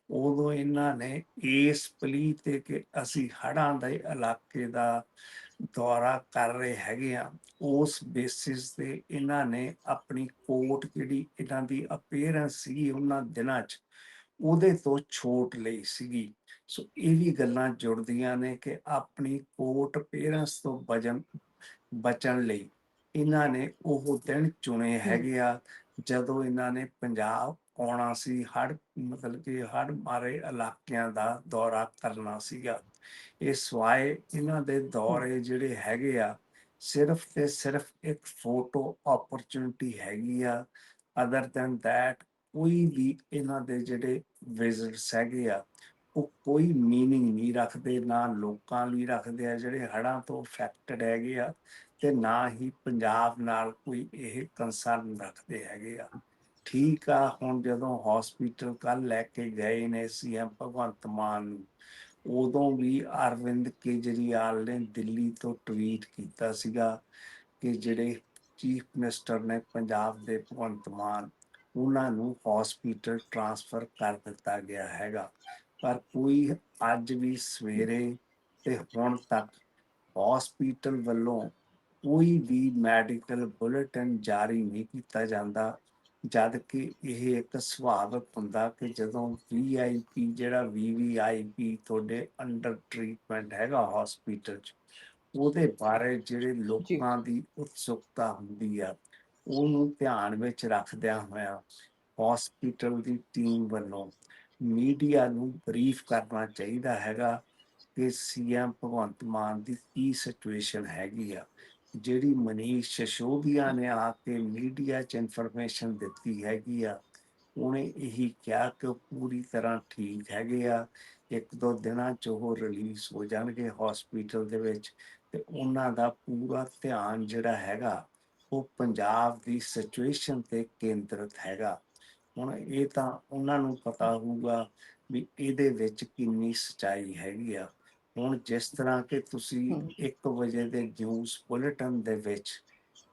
[SPEAKER 2] ਉਦੋਂ ਇਹਨਾਂ ਨੇ ਇਸ ਪਲੀ ਤੇ ਕਿ ਅਸੀਂ ਹੜ੍ਹਾਂ ਦੇ ਇਲਾਕੇ ਦਾ ਦੌਰਾ ਕਰ ਰਹੇ ਹੈਗੇ ਆ ਉਸ ਬੇਸਿਸ ਤੇ ਇਹਨਾਂ ਨੇ ਆਪਣੀ ਕੋਰਟ ਜਿਹੜੀ ਇਹਨਾਂ ਦੀ ਅਪੀਅਰੈਂਸ ਸੀ ਉਹਨਾਂ ਦਿਨਾਂ 'ਚ ਉਹਦੇ ਤੋਂ ਛੋਟ ਲਈ ਸੀਗੀ। ਸੋ ਇਹ ਵੀ ਗੱਲਾਂ ਜੁੜਦੀਆਂ ਨੇ ਕਿ ਆਪਣੀ ਕੋਰਟ ਅਪੀਅਰੈਂਸ ਤੋਂ ਬਚਣ ਬਚਣ ਲਈ ਇਹਨਾਂ ਨੇ ਉਹ ਦਿਨ ਚੁਣੇ ਹੈਗੇ ਆ ਜਦੋਂ ਇਹਨਾਂ ਨੇ ਪੰਜਾਬ ਆਉਣਾ ਸੀ ਹੜ ਮਤਲਬ ਕਿ ਹੜ ਮਾਰੇ ਇਲਾਕਿਆਂ ਦਾ ਦੌਰਾ ਕਰਨਾ ਸੀਗਾ ਇਹ ਸਵਾਏ ਇਹਨਾਂ ਦੇ ਦੌਰੇ ਜਿਹੜੇ ਹੈਗੇ ਆ ਸਿਰਫ ਤੇ ਸਿਰਫ ਇੱਕ ਫੋਟੋ ਓਪਰਚੁਨਿਟੀ ਹੈਗੀ ਆ ਅਦਰ ਦੈਨ ਥੈਟ ਕੋਈ ਵੀ ਇਹਨਾਂ ਦੇ ਜਿਹੜੇ ਵਿਜ਼ਿਟਸ ਹੈਗੇ ਆ ਉਹ ਕੋਈ मीनिंग ਨਹੀਂ ਰੱਖਦੇ ਨਾ ਲੋਕਾਂ ਲਈ ਰੱਖਦੇ ਆ ਜਿਹੜੇ ਹੜ੍ਹਾਂ ਤੋਂ ਅਫੈਕਟਡ ਹੈਗੇ ਆ ਤੇ ਨਾ ਹੀ ਪੰਜਾਬ ਨਾਲ ਕੋਈ ਇਹ ਕੰਸਰਨ ਰੱਖਦੇ ਹੈਗੇ ਆ ਠੀਕ ਆ, ਹੁਣ ਜਦੋਂ ਹਸਪੀਟਲ ਕੱਲ ਲੈ ਕੇ ਗਏ ਨੇ ਸੀਐਮ ਭਗਵੰਤ ਮਾਨ ਨੂੰ, ਉਦੋਂ ਵੀ ਅਰਵਿੰਦ ਕੇਜਰੀਵਾਲ ਨੇ ਦਿੱਲੀ ਤੋਂ ਟਵੀਟ ਕੀਤਾ ਸੀਗਾ ਕਿ ਜਿਹੜੇ ਚੀਫ ਮਿਨਿਸਟਰ ਨੇ ਪੰਜਾਬ ਦੇ ਭਗਵੰਤ ਮਾਨ, ਉਹਨਾਂ ਨੂੰ ਹਸਪੀਟਲ ਟ੍ਰਾਂਸਫਰ ਕਰ ਦਿੱਤਾ ਗਿਆ ਹੈਗਾ। ਪਰ ਕੋਈ ਅੱਜ ਵੀ ਸਵੇਰੇ ਤੇ ਹੁਣ ਤੱਕ ਹਸਪੀਟਲ ਵੱਲੋਂ ਕੋਈ ਵੀ ਮੈਡੀਕਲ ਬੁਲੇਟਿਨ ਜਾਰੀ ਨਹੀਂ ਕੀਤਾ ਜਾਂਦਾ। ਜਦ ਕਿ ਇਹ ਇੱਕ ਸੁਭਾਵਿਕ ਹੁੰਦਾ ਕਿ ਜਦੋਂ ਵੀਆਈਪੀ ਜਿਹੜਾ ਵੀਵੀਆਈਪੀ ਤੁਹਾਡੇ ਅੰਡਰ ਟ੍ਰੀਟਮੈਂਟ ਹੈਗਾ ਹਸਪੀਟਲ 'ਚ ਉਹਦੇ ਬਾਰੇ ਜਿਹੜੇ ਲੋਕਾਂ ਦੀ ਉਤਸੁਕਤਾ ਹੁੰਦੀ ਆ ਉਹਨੂੰ ਧਿਆਨ ਵਿੱਚ ਰੱਖਦਿਆਂ ਹੋਇਆਂ ਹਸਪੀਟਲ ਦੀ ਟੀਮ ਵੱਲੋਂ ਮੀਡੀਆ ਨੂੰ ਬਰੀਫ ਕਰਨਾ ਚਾਹੀਦਾ ਹੈਗਾ ਕਿ ਸੀਐਮ ਭਗਵੰਤ ਮਾਨ ਦੀ ਕੀ ਸਿਚੁਏਸ਼ਨ ਹੈਗੀ ਆ। ਜਿਹੜੀ ਮਨੀਸ਼ ਸਿਸੋਦੀਆ ਨੇ ਆ ਕੇ ਮੀਡੀਆ 'ਚ ਇਨਫੋਰਮੇਸ਼ਨ ਦਿੱਤੀ ਹੈਗੀ ਆ, ਉਹਨੇ ਇਹੀ ਕਿਹਾ ਕਿ ਉਹ ਪੂਰੀ ਤਰ੍ਹਾਂ ਠੀਕ ਹੈਗੇ ਆ, ਇੱਕ ਦੋ ਦਿਨਾਂ 'ਚ ਉਹ ਰਿਲੀਜ਼ ਹੋ ਜਾਣਗੇ ਹਸਪੀਟਲ ਦੇ ਵਿੱਚ ਤੇ ਉਹਨਾਂ ਦਾ ਪੂਰਾ ਧਿਆਨ ਜਿਹੜਾ ਹੈਗਾ, ਉਹ ਪੰਜਾਬ ਦੀ ਸਿਚੁਏਸ਼ਨ ਤੇ ਕੇਂਦਰਿਤ ਹੈਗਾ। ਹੁਣ ਇਹ ਤਾਂ ਉਹਨਾਂ ਨੂੰ ਪਤਾ ਹੋਊਗਾ ਵੀ ਇਹਦੇ ਵਿੱਚ ਕਿੰਨੀ ਸਚਾਈ ਹੈਗੀ ਆ। ਹੁਣ ਜਿਸ ਤਰ੍ਹਾਂ ਕਿ ਤੁਸੀਂ
[SPEAKER 1] ਹਮ।
[SPEAKER 2] 1 ਵਜੇ ਦੇ ਨਿਊਜ਼ ਬੁਲੇਟਿਨ ਦੇ ਵਿੱਚ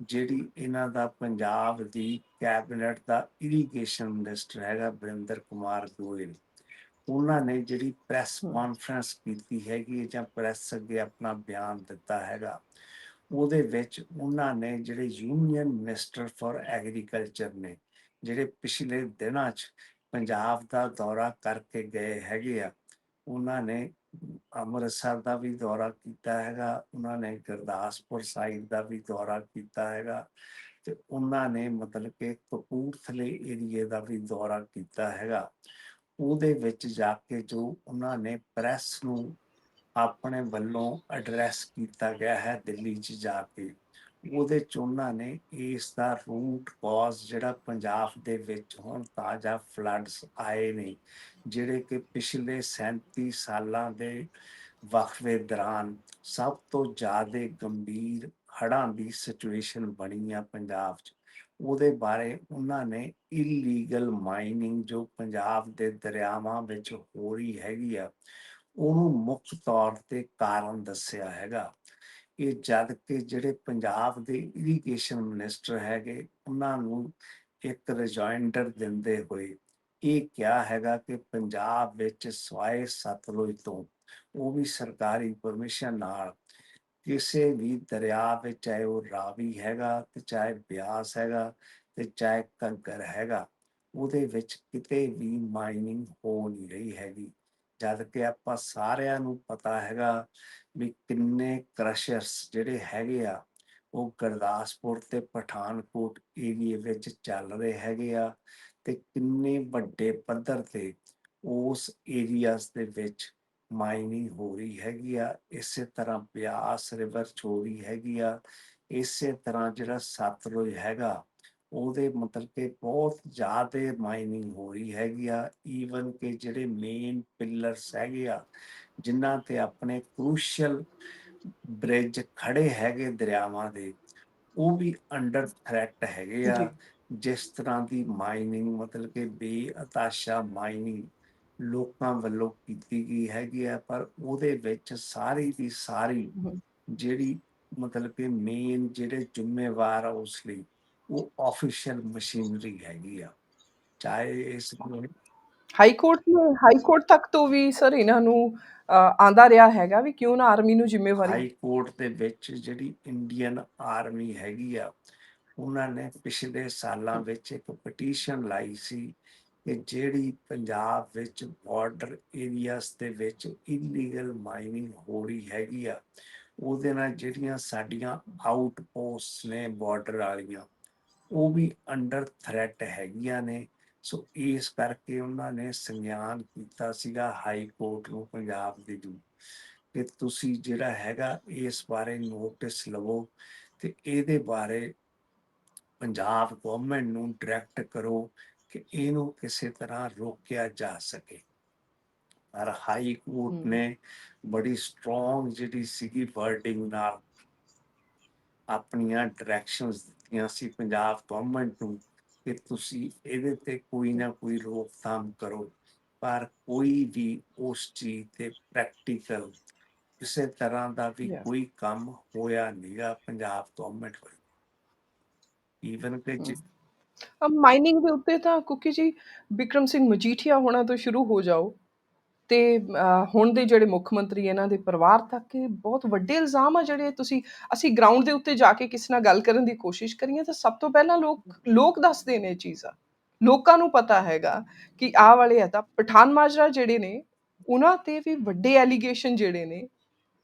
[SPEAKER 2] ਜਿਹੜੀ ਇਹਨਾਂ ਦਾ ਪੰਜਾਬ ਦੀ ਕੈਬਨਿਟ ਦਾ ਇਰੀਗੇਸ਼ਨ ਮਿਨਿਸਟਰ ਹੈਗਾ ਬਰਿੰਦਰ ਕੁਮਾਰ ਗੋਇਲ ਉਹਨਾਂ ਨੇ ਜਿਹੜੀ ਪ੍ਰੈਸ। ਕਾਨਫਰੰਸ ਕੀਤੀ ਹੈਗੀ ਜਾਂ ਪ੍ਰੈਸ ਅੱਗੇ ਆਪਣਾ ਬਿਆਨ ਦਿੱਤਾ ਹੈਗਾ ਉਹਦੇ ਵਿੱਚ ਉਹਨਾਂ ਨੇ ਜਿਹੜੇ ਯੂਨੀਅਨ ਮਿਨਿਸਟਰ ਫਾਰ ਐਗਰੀਕਲਚਰ ਨੇ ਜਿਹੜੇ ਪਿਛਲੇ ਦਿਨਾਂ 'ਚ ਪੰਜਾਬ ਦਾ ਦੌਰਾ ਕਰਕੇ ਗਏ ਹੈਗੇ ਆ ਉਹਨਾਂ ਨੇ ਅੰਮ੍ਰਿਤਸਰ ਦਾ ਵੀ ਦੌਰਾ ਕੀਤਾ ਹੈਗਾ, ਉਹਨਾਂ ਨੇ ਗੁਰਦਾਸਪੁਰ ਸਾਈਡ ਦਾ ਵੀ ਦੌਰਾ ਕੀਤਾ ਹੈਗਾ ਤੇ ਉਹਨਾਂ ਨੇ ਮਤਲਬ ਕਿ ਕਪੂਰਥਲੇ ਏਰੀਏ ਦਾ ਵੀ ਦੌਰਾ ਕੀਤਾ ਹੈਗਾ। ਉਹਦੇ ਵਿੱਚ ਜਾ ਕੇ ਜੋ ਉਹਨਾਂ ਨੇ ਪ੍ਰੈਸ ਨੂੰ ਆਪਣੇ ਵੱਲੋਂ ਐਡਰੈਸ ਕੀਤਾ ਗਿਆ ਹੈ ਦਿੱਲੀ 'ਚ ਜਾ ਕੇ। ਉਹਦੇ 'ਚ ਉਹਨਾਂ ਨੇ ਇਸ ਦਾ ਰੂਟ ਕਾਜ਼ ਜਿਹੜਾ ਪੰਜਾਬ ਦੇ ਵਿੱਚ ਹੁਣ ਤਾਜ਼ਾ ਫਲੱਡਸ ਆਏ ਨੇ, ਜਿਹੜੇ ਕਿ ਪਿਛਲੇ 37 ਸਾਲਾਂ ਦੇ ਵਕਫੇ ਦੌਰਾਨ ਸਭ ਤੋਂ ਜ਼ਿਆਦਾ ਗੰਭੀਰ ਹੜ੍ਹਾਂ ਦੀ ਸਿਚੁਏਸ਼ਨ ਬਣੀ ਆ ਪੰਜਾਬ 'ਚ। ਉਹਦੇ ਬਾਰੇ ਉਹਨਾਂ ਨੇ ਇਲੀਗਲ ਮਾਈਨਿੰਗ ਜੋ ਪੰਜਾਬ ਦੇ ਦਰਿਆਵਾਂ ਵਿੱਚ ਹੋ ਰਹੀ ਹੈਗੀ ਆ, ਉਹਨੂੰ ਮੁੱਖ ਤੌਰ ਤੇ ਕਾਰਨ ਦੱਸਿਆ ਹੈਗਾ। ਇਹ ਜਦ ਕਿ ਜਿਹੜੇ ਪੰਜਾਬ ਦੇ ਇਰੀਗੇਸ਼ਨ ਮਿਨਿਸਟਰ ਹੈਗੇ, ਉਹਨਾਂ ਨੂੰ ਇੱਕ ਰਿਜਾਇੰਡਰ ਦਿੰਦੇ ਹੋਏ ਇਹ ਕਿਹਾ ਹੈਗਾ ਕਿ ਪੰਜਾਬ ਵਿੱਚ ਸਵਾਏ ਸਤਲੁਜ ਤੋਂ ਉਹ ਵੀ ਸਰਕਾਰੀ ਪਰਮਿਸ਼ਨ ਨਾਲ ਕਿਸੇ ਵੀ ਦਰਿਆ ਵਿੱਚ ਚਾਹੇ ਉਹ ਰਾਵੀ ਹੈਗਾ ਤੇ ਚਾਹੇ ਬਿਆਸ ਹੈਗਾ ਤੇ ਚਾਹੇ ਘੱਗਰ ਹੈਗਾ, ਉਹਦੇ ਵਿੱਚ ਕਿਤੇ ਵੀ ਮਾਈਨਿੰਗ ਹੋ ਨਹੀਂ ਰਹੀ ਹੈਗੀ। ਜਦ ਕਿ ਆਪਾਂ ਸਾਰਿਆਂ ਨੂੰ ਪਤਾ ਹੈਗਾ ਵੀ ਕਿੰਨੇ ਕ੍ਰਸ਼ਰਸ ਜਿਹੜੇ ਹੈਗੇ ਆ, ਉਹ ਗੁਰਦਾਸਪੁਰ ਤੇ ਪਠਾਨਕੋਟ ਏਰੀਏ ਵਿੱਚ ਚੱਲ ਰਹੇ ਹੈਗੇ ਆ ਤੇ ਕਿੰਨੇ ਵੱਡੇ ਪੱਧਰ ਤੇ ਉਸ ਏਰੀਆਸ ਦੇ ਵਿੱਚ ਮਾਈਨਿੰਗ ਹੋ ਰਹੀ ਹੈਗੀ ਆ, ਇਸੇ ਤਰ੍ਹਾਂ ਬਿਆਸ ਰਿਵਰ ਹੋ ਰਹੀ ਹੈਗੀ ਆ, ਇਸੇ ਤਰ੍ਹਾਂ ਜਿਹੜਾ ਸਤਲੁਜ ਹੈਗਾ ਉਹਦੇ ਮਤਲਬ ਕਿ ਬਹੁਤ ਜ਼ਿਆਦਾ ਮਾਈਨਿੰਗ ਹੋ ਰਹੀ ਹੈਗੀ ਆ ਈਵਨ ਕਿ ਜਿਹੜੇ ਮੇਨ ਪਿਲਰਸ ਹੈਗੇ ਆ ਜਿਨ੍ਹਾਂ ਤੇ ਆਪਣੇ ਕ੍ਰੂਸ਼ੀਅਲ ਬ੍ਰਿਜ ਖੜੇ ਹੈਗੇ ਦਰਿਆਵਾਂ ਦੇ ਉਹ ਵੀ ਅੰਡਰ ਥ੍ਰੈਟ ਹੈਗੇ ਆ। ਜਿਸ ਤਰ੍ਹਾਂ ਦੀ ਮਾਈਨਿੰਗ ਮਤਲਬ ਕਿ ਬੇਅਤਾਸ਼ਾ ਮਾਈਨਿੰਗ ਲੋਕਾਂ ਵੱਲੋਂ ਕੀਤੀ ਗਈ ਹੈਗੀ ਆ ਪਰ ਉਹਦੇ ਵਿੱਚ ਸਾਰੀ ਦੀ ਸਾਰੀ ਜਿਹੜੀ ਮਤਲਬ ਕਿ ਮੇਨ ਜਿਹੜੇ ਜ਼ਿੰਮੇਵਾਰ ਆ ਉਸ ਲਈ ਉਹ ਆਫੀਸ਼ੀਅਲ ਮਸ਼ੀਨਰੀ ਹੈਗੀ ਆ। ਚਾਹੇ ਇਸ ਨੂੰ
[SPEAKER 1] ਹਾਈ ਕੋਰਟ ਨੇ ਹਾਈ ਕੋਰਟ ਤੱਕ ਤੋਂ ਵੀ ਸਰ ਇਹਨਾਂ ਨੂੰ ਆਂਦਾ ਰਿਹਾ ਹੈਗਾ ਵੀ ਕਿਉਂ ਨਾ ਆਰਮੀ ਨੂੰ ਜ਼ਿੰਮੇਵਾਰੀ
[SPEAKER 2] ਹਾਈ ਕੋਰਟ ਦੇ ਵਿੱਚ ਜਿਹੜੀ ਇੰਡੀਅਨ ਆਰਮੀ ਹੈਗੀ ਆ ਉਹਨਾਂ ਨੇ ਪਿਛਲੇ ਸਾਲਾਂ ਵਿੱਚ ਇੱਕ ਪਟੀਸ਼ਨ ਲਾਈ ਸੀ ਕਿ ਜਿਹੜੀ ਪੰਜਾਬ ਵਿੱਚ ਬਾਰਡਰ ਏਰੀਆਸ ਦੇ ਵਿੱਚ ਇਲੀਗਲ ਮਾਈਨਿੰਗ ਹੋ ਰਹੀ ਹੈਗੀ ਆ ਉਹਦੇ ਨਾਲ ਜਿਹੜੀਆਂ ਸਾਡੀਆਂ ਆਊਟਪੋਸਟ ਨੇ ਬਾਰਡਰ ਵਾਲੀਆਂ ਉਹ ਵੀ ਅੰਡਰ ਥ੍ਰੈਟ ਹੈਗੀਆਂ ਨੇ। ਸੋ ਇਸ ਕਰਕੇ ਉਹਨਾਂ ਨੇ ਸੰਗਿਆਨ ਕੀਤਾ ਸੀਗਾ ਹਾਈ ਕੋਰਟ ਨੂੰ ਪੰਜਾਬ ਦੇ ਨੂੰ ਕਿ ਤੁਸੀਂ ਜਿਹੜਾ ਹੈਗਾ ਇਸ ਬਾਰੇ ਨੋਟਿਸ ਲਵੋ ਤੇ ਇਹਦੇ ਬਾਰੇ ਪੰਜਾਬ ਗਵਰਨਮੈਂਟ ਨੂੰ ਡਾਇਰੈਕਟ ਕਰੋ ਕਿ ਇਹਨੂੰ ਕਿਸੇ ਤਰ੍ਹਾਂ ਰੋਕਿਆ ਜਾ ਸਕੇ। ਪਰ ਹਾਈ ਕੋਰਟ। ਨੇ ਬੜੀ ਸਟਰੋਂਗ ਜਿਹੜੀ ਸੀਗੀ ਵਰਡਿੰਗ ਨਾਲ ਆਪਣੀਆਂ ਡਾਇਰੈਕਸ਼ਨਸ ਦਿੱਤੀਆਂ ਸੀ ਪੰਜਾਬ ਗਵਰਨਮੈਂਟ ਨੂੰ ਕਿ ਤੁਸੀਂ ਇਹਦੇ ਤੇ ਕੋਈ ਨਾ ਕੋਈ ਰੋਕਥਾਮ ਕਰੋ ਪਰ ਕੋਈ ਵੀ ਉਸ ਚੀਜ਼ ਤੇ ਪ੍ਰੈਕਟੀਕਲ ਕਿਸੇ ਤਰ੍ਹਾਂ ਦਾ ਵੀ. ਕੋਈ ਕੰਮ ਹੋਇਆ ਨਹੀਂਗਾ ਪੰਜਾਬ ਗਵਰਨਮੈਂਟ ਵੱਲੋਂ ਈਵਨ ਕਿ ਜੇ-
[SPEAKER 1] ਮਾਈਨਿੰਗ ਦੇ ਉੱਤੇ ਤਾਂ ਕੁਕੀ ਜੀ ਵਿਕਰਮ ਸਿੰਘ ਮਜੀਠੀਆ ਹੋਣਾ ਤੋਂ ਸ਼ੁਰੂ ਹੋ ਜਾਓ ਤੇ ਅ, ਹੁਣ ਦੇ ਜਿਹੜੇ ਮੁੱਖ ਮੰਤਰੀ ਇਹਨਾਂ ਦੇ ਪਰਿਵਾਰ ਤੱਕ ਇਹ ਬਹੁਤ ਵੱਡੇ ਇਲਜ਼ਾਮ ਆ ਜਿਹੜੇ ਤੁਸੀਂ ਅਸੀਂ ਗਰਾਊਂਡ ਦੇ ਉੱਤੇ ਜਾ ਕੇ ਕਿਸੇ ਨਾਲ ਗੱਲ ਕਰਨ ਦੀ ਕੋਸ਼ਿਸ਼ ਕਰੀਏ ਤਾਂ ਸਭ ਤੋਂ ਪਹਿਲਾਂ ਲੋਕ ਲੋਕ ਦੱਸਦੇ ਨੇ ਇਹ ਚੀਜ਼ਾਂ। ਲੋਕਾਂ ਨੂੰ ਪਤਾ ਹੈਗਾ ਕਿ ਆਹ ਵਾਲੇ ਆ ਤਾਂ ਪਠਾਨ ਮਾਜਰਾ ਜਿਹੜੇ ਨੇ ਉਹਨਾਂ ਤੇ ਵੀ ਵੱਡੇ ਐਲੀਗੇਸ਼ਨ ਜਿਹੜੇ ਨੇ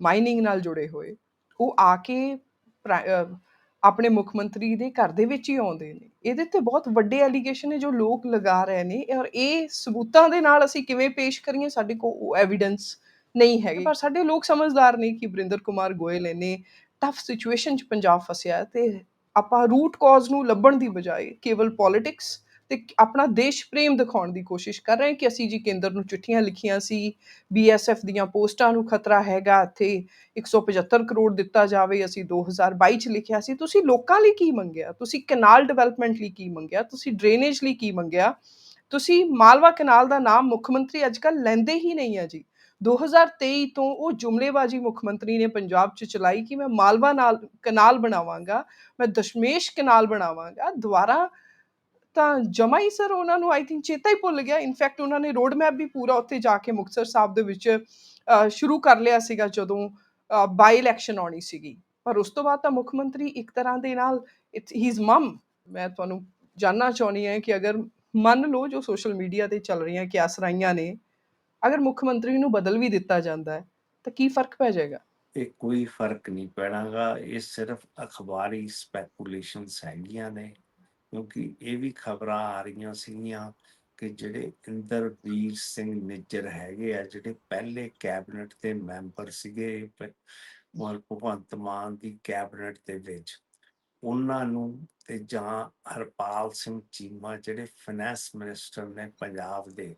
[SPEAKER 1] ਮਾਈਨਿੰਗ ਨਾਲ ਜੁੜੇ ਹੋਏ। ਉਹ ਆ ਕੇ ਪ੍ਰਾ- ਅਹ ਆਪਣੇ ਮੁੱਖ ਮੰਤਰੀ ਦੇ ਘਰ ਦੇ ਵਿੱਚ ਹੀ ਆਉਂਦੇ ਨੇ। ਇਹਦੇ ਤੇ ਬਹੁਤ ਵੱਡੇ ਐਲੀਗੇਸ਼ਨ ਨੇ ਜੋ ਲੋਕ ਲਗਾ ਰਹੇ ਨੇ ਔਰ ਇਹ ਸਬੂਤਾਂ ਦੇ ਨਾਲ ਅਸੀਂ ਕਿਵੇਂ ਪੇਸ਼ ਕਰੀਏ ਸਾਡੇ ਕੋਲ ਉਹ ਐਵੀਡੈਂਸ ਨਹੀਂ ਹੈਗੀ। ਪਰ ਸਾਡੇ ਲੋਕ ਸਮਝਦਾਰ ਨੇ ਕਿ ਬਰਿੰਦਰ ਕੁਮਾਰ ਗੋਇਲ ਨੇ ਟਫ ਸਿਚੁਏਸ਼ਨ 'ਚ ਪੰਜਾਬ ਫਸਿਆ ਹੈ ਤੇ ਆਪਾਂ ਰੂਟ ਕਾਜ਼ ਨੂੰ ਲੱਭਣ ਦੀ ਬਜਾਏ ਕੇਵਲ ਪੋਲਿਟਿਕਸ ਤੇ ਆਪਣਾ ਦੇਸ਼ ਪ੍ਰੇਮ ਦਿਖਾਉਣ ਦੀ ਕੋਸ਼ਿਸ਼ ਕਰ ਰਹੇ ਕਿ ਅਸੀਂ ਜੀ ਕੇਂਦਰ ਨੂੰ ਚਿੱਠੀਆਂ ਲਿਖੀਆਂ ਸੀ ਬੀਐਸਐਫ ਦੀਆਂ ਪੋਸਟਾਂ ਨੂੰ ਖਤਰਾ ਹੈਗਾ, ਇੱਥੇ 175 ਕਰੋੜ ਦਿੱਤਾ ਜਾਵੇ, ਅਸੀਂ 2022 ਚ ਲਿਖਿਆ ਸੀ। ਤੁਸੀਂ ਲੋਕਾਂ ਲਈ ਕੀ ਮੰਗਿਆ? ਤੁਸੀਂ ਕੈਨਾਲ ਡਿਵੈਲਪਮੈਂਟ ਲਈ ਕੀ ਮੰਗਿਆ? ਤੁਸੀਂ ਡਰੇਨੇਜ ਲਈ ਕੀ ਮੰਗਿਆ? ਤੁਸੀਂ ਮਾਲਵਾ ਕੈਨਾਲ ਦਾ ਨਾਮ ਮੁੱਖ ਮੰਤਰੀ ਅੱਜਕੱਲ ਲੈਂਦੇ ਹੀ ਨਹੀਂ ਆ ਜੀ। 2023 ਤੋਂ ਉਹ ਜੁਮਲੇਬਾਜ਼ੀ ਮੁੱਖ ਮੰਤਰੀ ਨੇ ਪੰਜਾਬ 'ਚ ਚਲਾਈ ਕਿ ਮੈਂ ਮਾਲਵਾ ਨਾਲ ਕਨਾਲ ਬਣਾਵਾਂਗਾ, ਮੈਂ ਦਸ਼ਮੇਸ਼ ਕਨਾਲ ਬਣਾਵਾਂਗਾ, ਦੁਬਾਰਾ ਤਾਂ ਜਮਾ ਹੀ ਸਰ ਉਹਨਾਂ ਨੂੰ ਆਈ ਥਿੰਕ ਚੇਤਾ ਹੀ ਭੁੱਲ ਗਿਆ। ਇਨਫੈਕਟ ਉਹਨਾਂ ਨੇ ਰੋਡ ਮੈਪ ਵੀ ਪੂਰਾ ਉੱਥੇ ਜਾ ਕੇ ਮੁਕਤਸਰ ਸਾਹਿਬ ਦੇ ਵਿੱਚ ਸ਼ੁਰੂ ਕਰ ਲਿਆ ਸੀਗਾ ਜਦੋਂ ਬਾਈ ਇਲੈਕਸ਼ਨ ਆਉਣੀ ਸੀਗੀ। ਪਰ ਉਸ ਤੋਂ ਬਾਅਦ ਤਾਂ ਮੁੱਖ ਮੰਤਰੀ ਇੱਕ ਤਰ੍ਹਾਂ ਦੇ ਨਾਲ ਇਟਸ ਹੀ ਮਮ ਮੈਂ ਤੁਹਾਨੂੰ ਜਾਨਣਾ ਚਾਹੁੰਦੀ ਹਾਂ ਕਿ ਅਗਰ ਮੰਨ ਲਓ ਜੋ ਸੋਸ਼ਲ ਮੀਡੀਆ ਤੇ ਚੱਲ ਰਹੀਆਂ ਕਿਆਸਰਾਈਆਂ ਨੇ, ਅਗਰ ਮੁੱਖ ਮੰਤਰੀ ਨੂੰ ਬਦਲ ਵੀ ਦਿੱਤਾ ਜਾਂਦਾ ਹੈ, ਤਾਂ ਕੀ ਫ਼ਰਕ ਪੈ ਜਾਏਗਾ?
[SPEAKER 2] ਇਹ ਕੋਈ ਫ਼ਰਕ ਨਹੀਂ ਪੈਣਾਗਾ। ਇਹ ਸਿਰਫ ਅਖਬਾਰੀ ਸਪੈਕੂਲੇਸ਼ਨਸ ਹੈਗੀਆਂ ਨੇ। ਕਿਉਂਕਿ ਇਹ ਵੀ ਖਬਰਾਂ ਆ ਰਹੀਆਂ ਸੀਗੀਆਂ ਕਿ ਜਿਹੜੇ ਇੰਦਰਵੀਰ ਸਿੰਘ ਨਿੱਜਰ ਹੈਗੇ ਆ ਜਿਹੜੇ ਪਹਿਲੇ ਕੈਬਨਿਟ ਦੇ ਮੈਂਬਰ ਸੀਗੇ ਪ- ਮ- ਭਗਵੰਤ ਮਾਨ ਦੀ ਕੈਬਨਿਟ ਦੇ ਵਿੱਚ। ਉਹਨਾਂ ਨੂੰ ਤੇ ਜਾਂ ਹਰਪਾਲ ਸਿੰਘ ਚੀਮਾ ਜਿਹੜੇ ਫਾਈਨੈਂਸ ਮਿਨਿਸਟਰ ਨੇ ਪੰਜਾਬ ਦੇ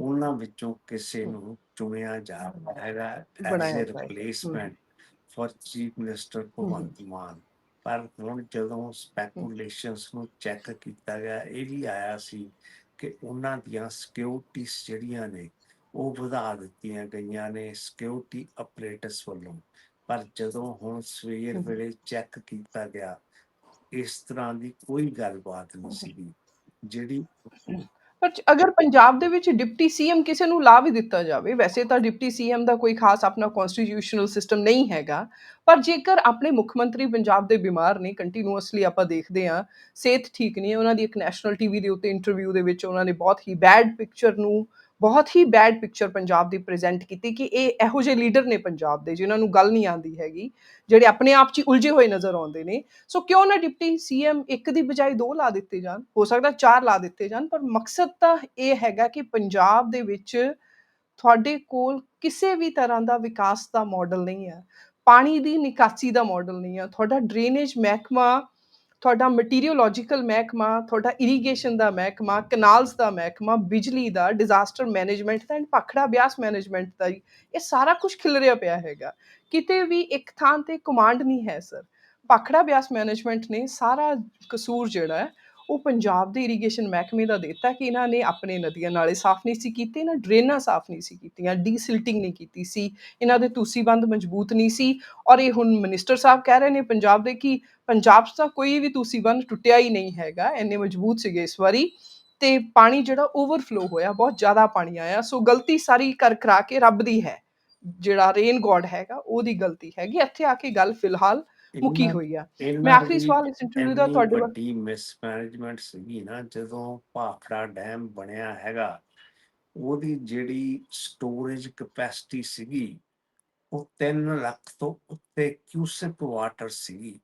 [SPEAKER 2] ਉਹਨਾਂ ਵਿੱਚੋਂ ਕਿਸੇ ਨੂੰ ਚੁਣਿਆ ਜਾ ਰਿਹਾ ਹੈਗਾ ਐਜ਼
[SPEAKER 1] ਜਾਏ।
[SPEAKER 2] Replacement for chief minister Bhagwant Mann. ਪਰ ਹੁਣ ਜਦੋਂ ਸਪੈਕੂਲੇਸ਼ਨਸ ਨੂੰ ਚੈੱਕ ਕੀਤਾ ਗਿਆ ਇਹ ਵੀ ਆਇਆ ਸੀ ਕਿ ਉਹਨਾਂ ਦੀਆਂ ਸਿਕਿਉਰਿਟੀਜ਼ ਜਿਹੜੀਆਂ ਨੇ ਉਹ ਵਧਾ ਦਿੱਤੀਆਂ ਗਈਆਂ ਨੇ ਸਿਕਿਉਰਿਟੀ ਆਪਰੇਟਰਸ ਵੱਲੋਂ ਪਰ ਜਦੋਂ ਹੁਣ ਸਵੇਰ। ਵੇਲੇ ਚੈੱਕ ਕੀਤਾ ਗਿਆ ਇਸ ਤਰ੍ਹਾਂ ਦੀ ਕੋਈ ਗੱਲਬਾਤ ਨਹੀਂ। ਸੀਗੀ ਜਿਹੜੀ
[SPEAKER 1] ਪਰ ਚ ਅਗਰ ਪੰਜਾਬ ਦੇ ਵਿੱਚ ਡਿਪਟੀ ਸੀਐਮ ਕਿਸੇ ਨੂੰ ਲਾ ਵੀ ਦਿੱਤਾ ਜਾਵੇ, ਵੈਸੇ ਤਾਂ ਡਿਪਟੀ ਸੀਐਮ ਦਾ ਕੋਈ ਖਾਸ ਆਪਣਾ ਕਨਸਟੀਟਿਊਸ਼ਨਲ ਸਿਸਟਮ ਨਹੀਂ ਹੈਗਾ, ਪਰ ਜੇਕਰ ਆਪਣੇ ਮੁੱਖ ਮੰਤਰੀ ਪੰਜਾਬ ਦੇ ਬਿਮਾਰ ਨੇ, ਕੰਟੀਨਿਊਅਸਲੀ ਆਪਾਂ ਦੇਖਦੇ ਹਾਂ, ਸਿਹਤ ਠੀਕ ਨਹੀਂ ਹੈ, ਉਹਨਾਂ ਦੀ ਇੱਕ ਨੈਸ਼ਨਲ ਟੀਵੀ ਦੇ ਉੱਤੇ ਇੰਟਰਵਿਊ ਦੇ ਵਿੱਚ ਉਹਨਾਂ ਨੇ ਬਹੁਤ ਹੀ ਬੈਡ ਪਿਕਚਰ ਨੂੰ ਬਹੁਤ ਹੀ ਬੈਡ ਪਿਕਚਰ ਪੰਜਾਬ ਦੀ ਪ੍ਰੈਜ਼ੈਂਟ ਕੀਤੀ ਕਿ ਇਹ ਇਹੋ ਜਿਹੇ ਲੀਡਰ ਨੇ ਪੰਜਾਬ ਦੇ ਜਿਨ੍ਹਾਂ ਨੂੰ ਗੱਲ ਨਹੀਂ ਆਉਂਦੀ ਹੈਗੀ, ਜਿਹੜੇ ਆਪਣੇ ਆਪ 'ਚ ਉਲਝੇ ਹੋਏ ਨਜ਼ਰ ਆਉਂਦੇ ਨੇ। ਸੋ ਕਿਉਂ ਨਾ ਡਿਪਟੀ ਸੀਐਮ ਇੱਕ ਦੀ ਬਜਾਏ ਦੋ ਲਾ ਦਿੱਤੇ ਜਾਣ, ਹੋ ਸਕਦਾ ਚਾਰ ਲਾ ਦਿੱਤੇ ਜਾਣ, ਪਰ ਮਕਸਦ ਤਾਂ ਇਹ ਹੈਗਾ ਕਿ ਪੰਜਾਬ ਦੇ ਵਿੱਚ ਤੁਹਾਡੇ ਕੋਲ ਕਿਸੇ ਵੀ ਤਰ੍ਹਾਂ ਦਾ ਵਿਕਾਸ ਦਾ ਮਾਡਲ ਨਹੀਂ ਹੈ। ਪਾਣੀ ਦੀ ਨਿਕਾਸੀ ਦਾ ਮਾਡਲ ਨਹੀਂ ਹੈ, ਤੁਹਾਡਾ ਡਰੇਨੇਜ ਮਹਿਕਮਾ, ਤੁਹਾਡਾ ਮਟੀਰੀਓਲੋਜੀਕਲ ਮਹਿਕਮਾ, ਤੁਹਾਡਾ ਇਰੀਗੇਸ਼ਨ ਦਾ ਮਹਿਕਮਾ, ਕਨਾਲਸ ਦਾ ਮਹਿਕਮਾ, ਬਿਜਲੀ ਦਾ, ਡਿਜ਼ਾਸਟਰ ਮੈਨੇਜਮੈਂਟ ਦਾ ਐਂਡ ਭਾਖੜਾ ਬਿਆਸ ਮੈਨੇਜਮੈਂਟ ਦਾ ਇਹ ਸਾਰਾ ਕੁਝ ਖਿਲਰਿਆ ਪਿਆ ਹੈਗਾ। ਕਿਤੇ ਵੀ ਇੱਕ ਥਾਂ ਤੇ ਕਮਾਂਡ ਨਹੀਂ ਹੈ ਸਰ। ਭਾਖੜਾ ਬਿਆਸ ਮੈਨੇਜਮੈਂਟ ਨੇ ਸਾਰਾ ਕਸੂਰ ਜਿਹੜਾ ਹੈ, ਉਹ ਪੰਜਾਬ ਦੇ ਇਰੀਗੇਸ਼ਨ ਮਹਿਕਮੇ ਦਾ ਦਿੱਤਾ ਕਿ ਇਹਨਾਂ ਨੇ ਆਪਣੇ ਨਦੀਆਂ ਨਾਲੇ ਸਾਫ਼ ਨਹੀਂ ਸੀ ਕੀਤੇ, ਇਹਨਾਂ ਡਰੇਨਾਂ ਸਾਫ਼ ਨਹੀਂ ਸੀ ਕੀਤੀਆਂ, ਡੀਸਿਲਟਿੰਗ ਨਹੀਂ ਕੀਤੀ ਸੀ, ਇਹਨਾਂ ਦੇ ਤੁਸੀਂ ਮਜ਼ਬੂਤ ਨਹੀਂ ਸੀ ਔਰ ਇਹ ਹੁਣ ਮਿਨਿਸਟਰ ਸਾਹਿਬ ਕਹਿ ਰਹੇ ਨੇ ਪੰਜਾਬ ਦੇ ਕਿ ਪੰਜਾਬ 'ਚ ਤਾਂ ਕੋਈ ਵੀ ਤੁਸੀਂ ਟੁੱਟਿਆ ਹੀ ਨਹੀਂ ਹੈਗਾ, ਇੰਨੇ ਮਜ਼ਬੂਤ ਸੀਗੇ ਇਸ ਵਾਰੀ ਤੇ ਪਾਣੀ ਜਿਹੜਾ ਓਵਰਫਲੋ ਹੋਇਆ, ਬਹੁਤ ਜ਼ਿਆਦਾ ਪਾਣੀ ਆਇਆ। ਸੋ ਗਲਤੀ ਸਾਰੀ ਕਰ ਕਰਾ ਕੇ ਰੱਬ ਦੀ ਹੈ। ਜਿਹੜਾ ਰੇਨ ਗੋਡ ਹੈਗਾ, ਉਹਦੀ ਗਲਤੀ ਹੈਗੀ। ਇੱਥੇ ਆ ਕੇ ਗੱਲ ਫਿਲਹਾਲ ਮੁੱਕੀ ਹੋਈ ਆ। ਮੈਂ ਆਖਰੀ
[SPEAKER 2] ਦੀ
[SPEAKER 1] ਸਵਾਲ ਇਸ ਇੰਟਰਵਿਊ ਦਾ ਤੁਹਾਡੇ ਵੱਲ
[SPEAKER 2] ਵੱਡੀ ਮਿਸਮੈਨੇਜਮੈਂਟ ਸੀਗੀ ਨਾ ਜਦੋਂ ਭਾਖੜਾ ਡੈਮ ਬਣਿਆ ਹੈਗਾ, ਉਹਦੀ ਜਿਹੜੀ ਸਟੋਰੇਜ ਕੈਪੈਸਿਟੀ ਸੀਗੀ, ਉਹ 3 ਲੱਖ ਤੋਂ ਉੱਤੇ ਕਿਊਸਕ ਵਾਟਰ ਸੀਗੀ,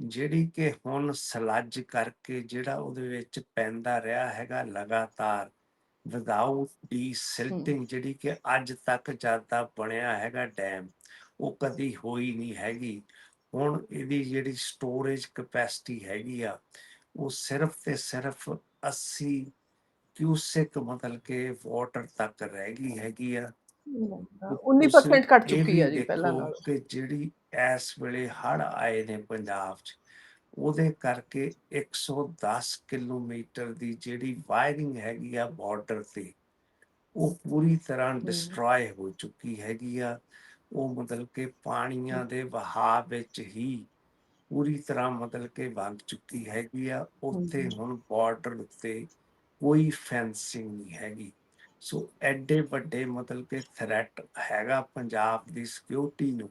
[SPEAKER 2] ਜਿਹੜੀ ਕਿ ਹੁਣ ਸਲੱਜ ਕਰਕੇ ਜਿਹੜਾ ਉਹਦੇ ਵਿੱਚ ਪੈਂਦਾ ਰਿਹਾ ਹੈਗਾ ਲਗਾਤਾਰ ਵਿਦਆਊਟ
[SPEAKER 1] ਹੂੰ।
[SPEAKER 2] ਡੀਸਿਲਟਿੰਗ ਜਿਹੜੀ ਕਿ ਅੱਜ ਤੱਕ ਜਦ ਦਾ ਬਣਿਆ ਹੈਗਾ ਡੈਮ, ਉਹ ਕਦੀ ਹੋਈ ਨਹੀਂ ਹੈਗੀ। ਹੁਣ ਇਹਦੀ ਜਿਹੜੀ ਸਟੋਰੇਜ ਕੈਪੈਸਿਟੀ ਹੈਗੀ ਆ, ਉਹ ਸਿਰਫ ਤੇ ਸਿਰਫ 80 ਕਿਊਸਕ ਮਤਲਬ ਕਿ ਵਾਟਰ ਤੱਕ ਰਹਿ ਗਈ ਹੈਗੀ ਆ। ਤੇ ਤੁਸੀਂ
[SPEAKER 1] 19% ਘਟ ਚੁੱਕੀ ਹੈ ਜੀ ਪਹਿਲਾਂ ਨਾਲੋਂ।
[SPEAKER 2] ਕਿ ਜਿਹੜੀ ਇਸ ਵੇਲੇ ਹੜ੍ਹ ਆਏ ਨੇ ਪੰਜਾਬ 'ਚ, ਉਹਦੇ ਕਰਕੇ 110 ਕਿਲੋਮੀਟਰ ਦੀ ਜਿਹੜੀ ਵਾਇਰਿੰਗ ਹੈਗੀ ਆ ਬਾਰਡਰ ਤੇ, ਉਹ ਪੂਰੀ ਤਰ੍ਹਾਂ। ਡਿਸਟਰੋਏ ਹੋ ਚੁੱਕੀ ਹੈਗੀ ਆ। ਉਹ ਮਤਲਬ ਕਿ ਪਾਣੀਆਂ ਦੇ ਵਹਾਅ ਵਿੱਚ ਹੀ ਪੂਰੀ ਤਰ੍ਹਾਂ ਮਤਲਬ ਕਿ ਵਗ ਚੁੱਕੀ ਹੈਗੀ ਆ। ਉੱਥੇ। ਹੁਣ ਬਾਰਡਰ ਉੱਤੇ ਕੋਈ ਫੈਂਸਿੰਗ ਨਹੀਂ ਹੈਗੀ। ਸੋ ਐਡੇ ਵੱਡੇ ਮਤਲਬ ਕਿ ਥ੍ਰੈਟ ਹੈਗਾ ਪੰਜਾਬ ਦੀ ਸਿਕਿਉਰਿਟੀ ਨੂੰ,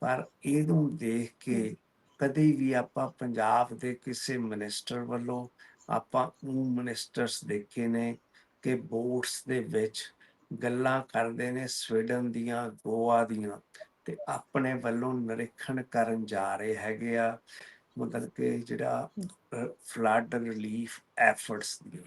[SPEAKER 2] ਪਰ ਇਹਨੂੰ ਦੇਖ। ਕੇ ਕਦੇ ਵੀ ਆਪਾਂ ਪੰਜਾਬ ਦੇ ਕਿਸੇ ਮਿਨਿਸਟਰ ਵੱਲੋਂ ਆਪਾਂ ਉਹ ਮਿਨਿਸਟਰਸ ਦੇਖੇ ਨੇ ਕਿ ਬੋਟਸ ਦੇ ਵਿੱਚ ਗੱਲਾਂ ਕਰਦੇ ਨੇ ਸਵੀਡਨ ਦੀਆਂ, ਗੋਆ ਦੀਆਂ ਤੇ ਆਪਣੇ ਵੱਲੋਂ ਨਿਰੀਖਣ ਕਰਨ ਜਾ ਰਹੇ ਹੈਗੇ ਆ, ਮਤਲਬ ਕਿ ਜਿਹੜਾ ਫਲੱਡ ਰਿਲੀਫ ਐਫਰਟਸ ਦੀ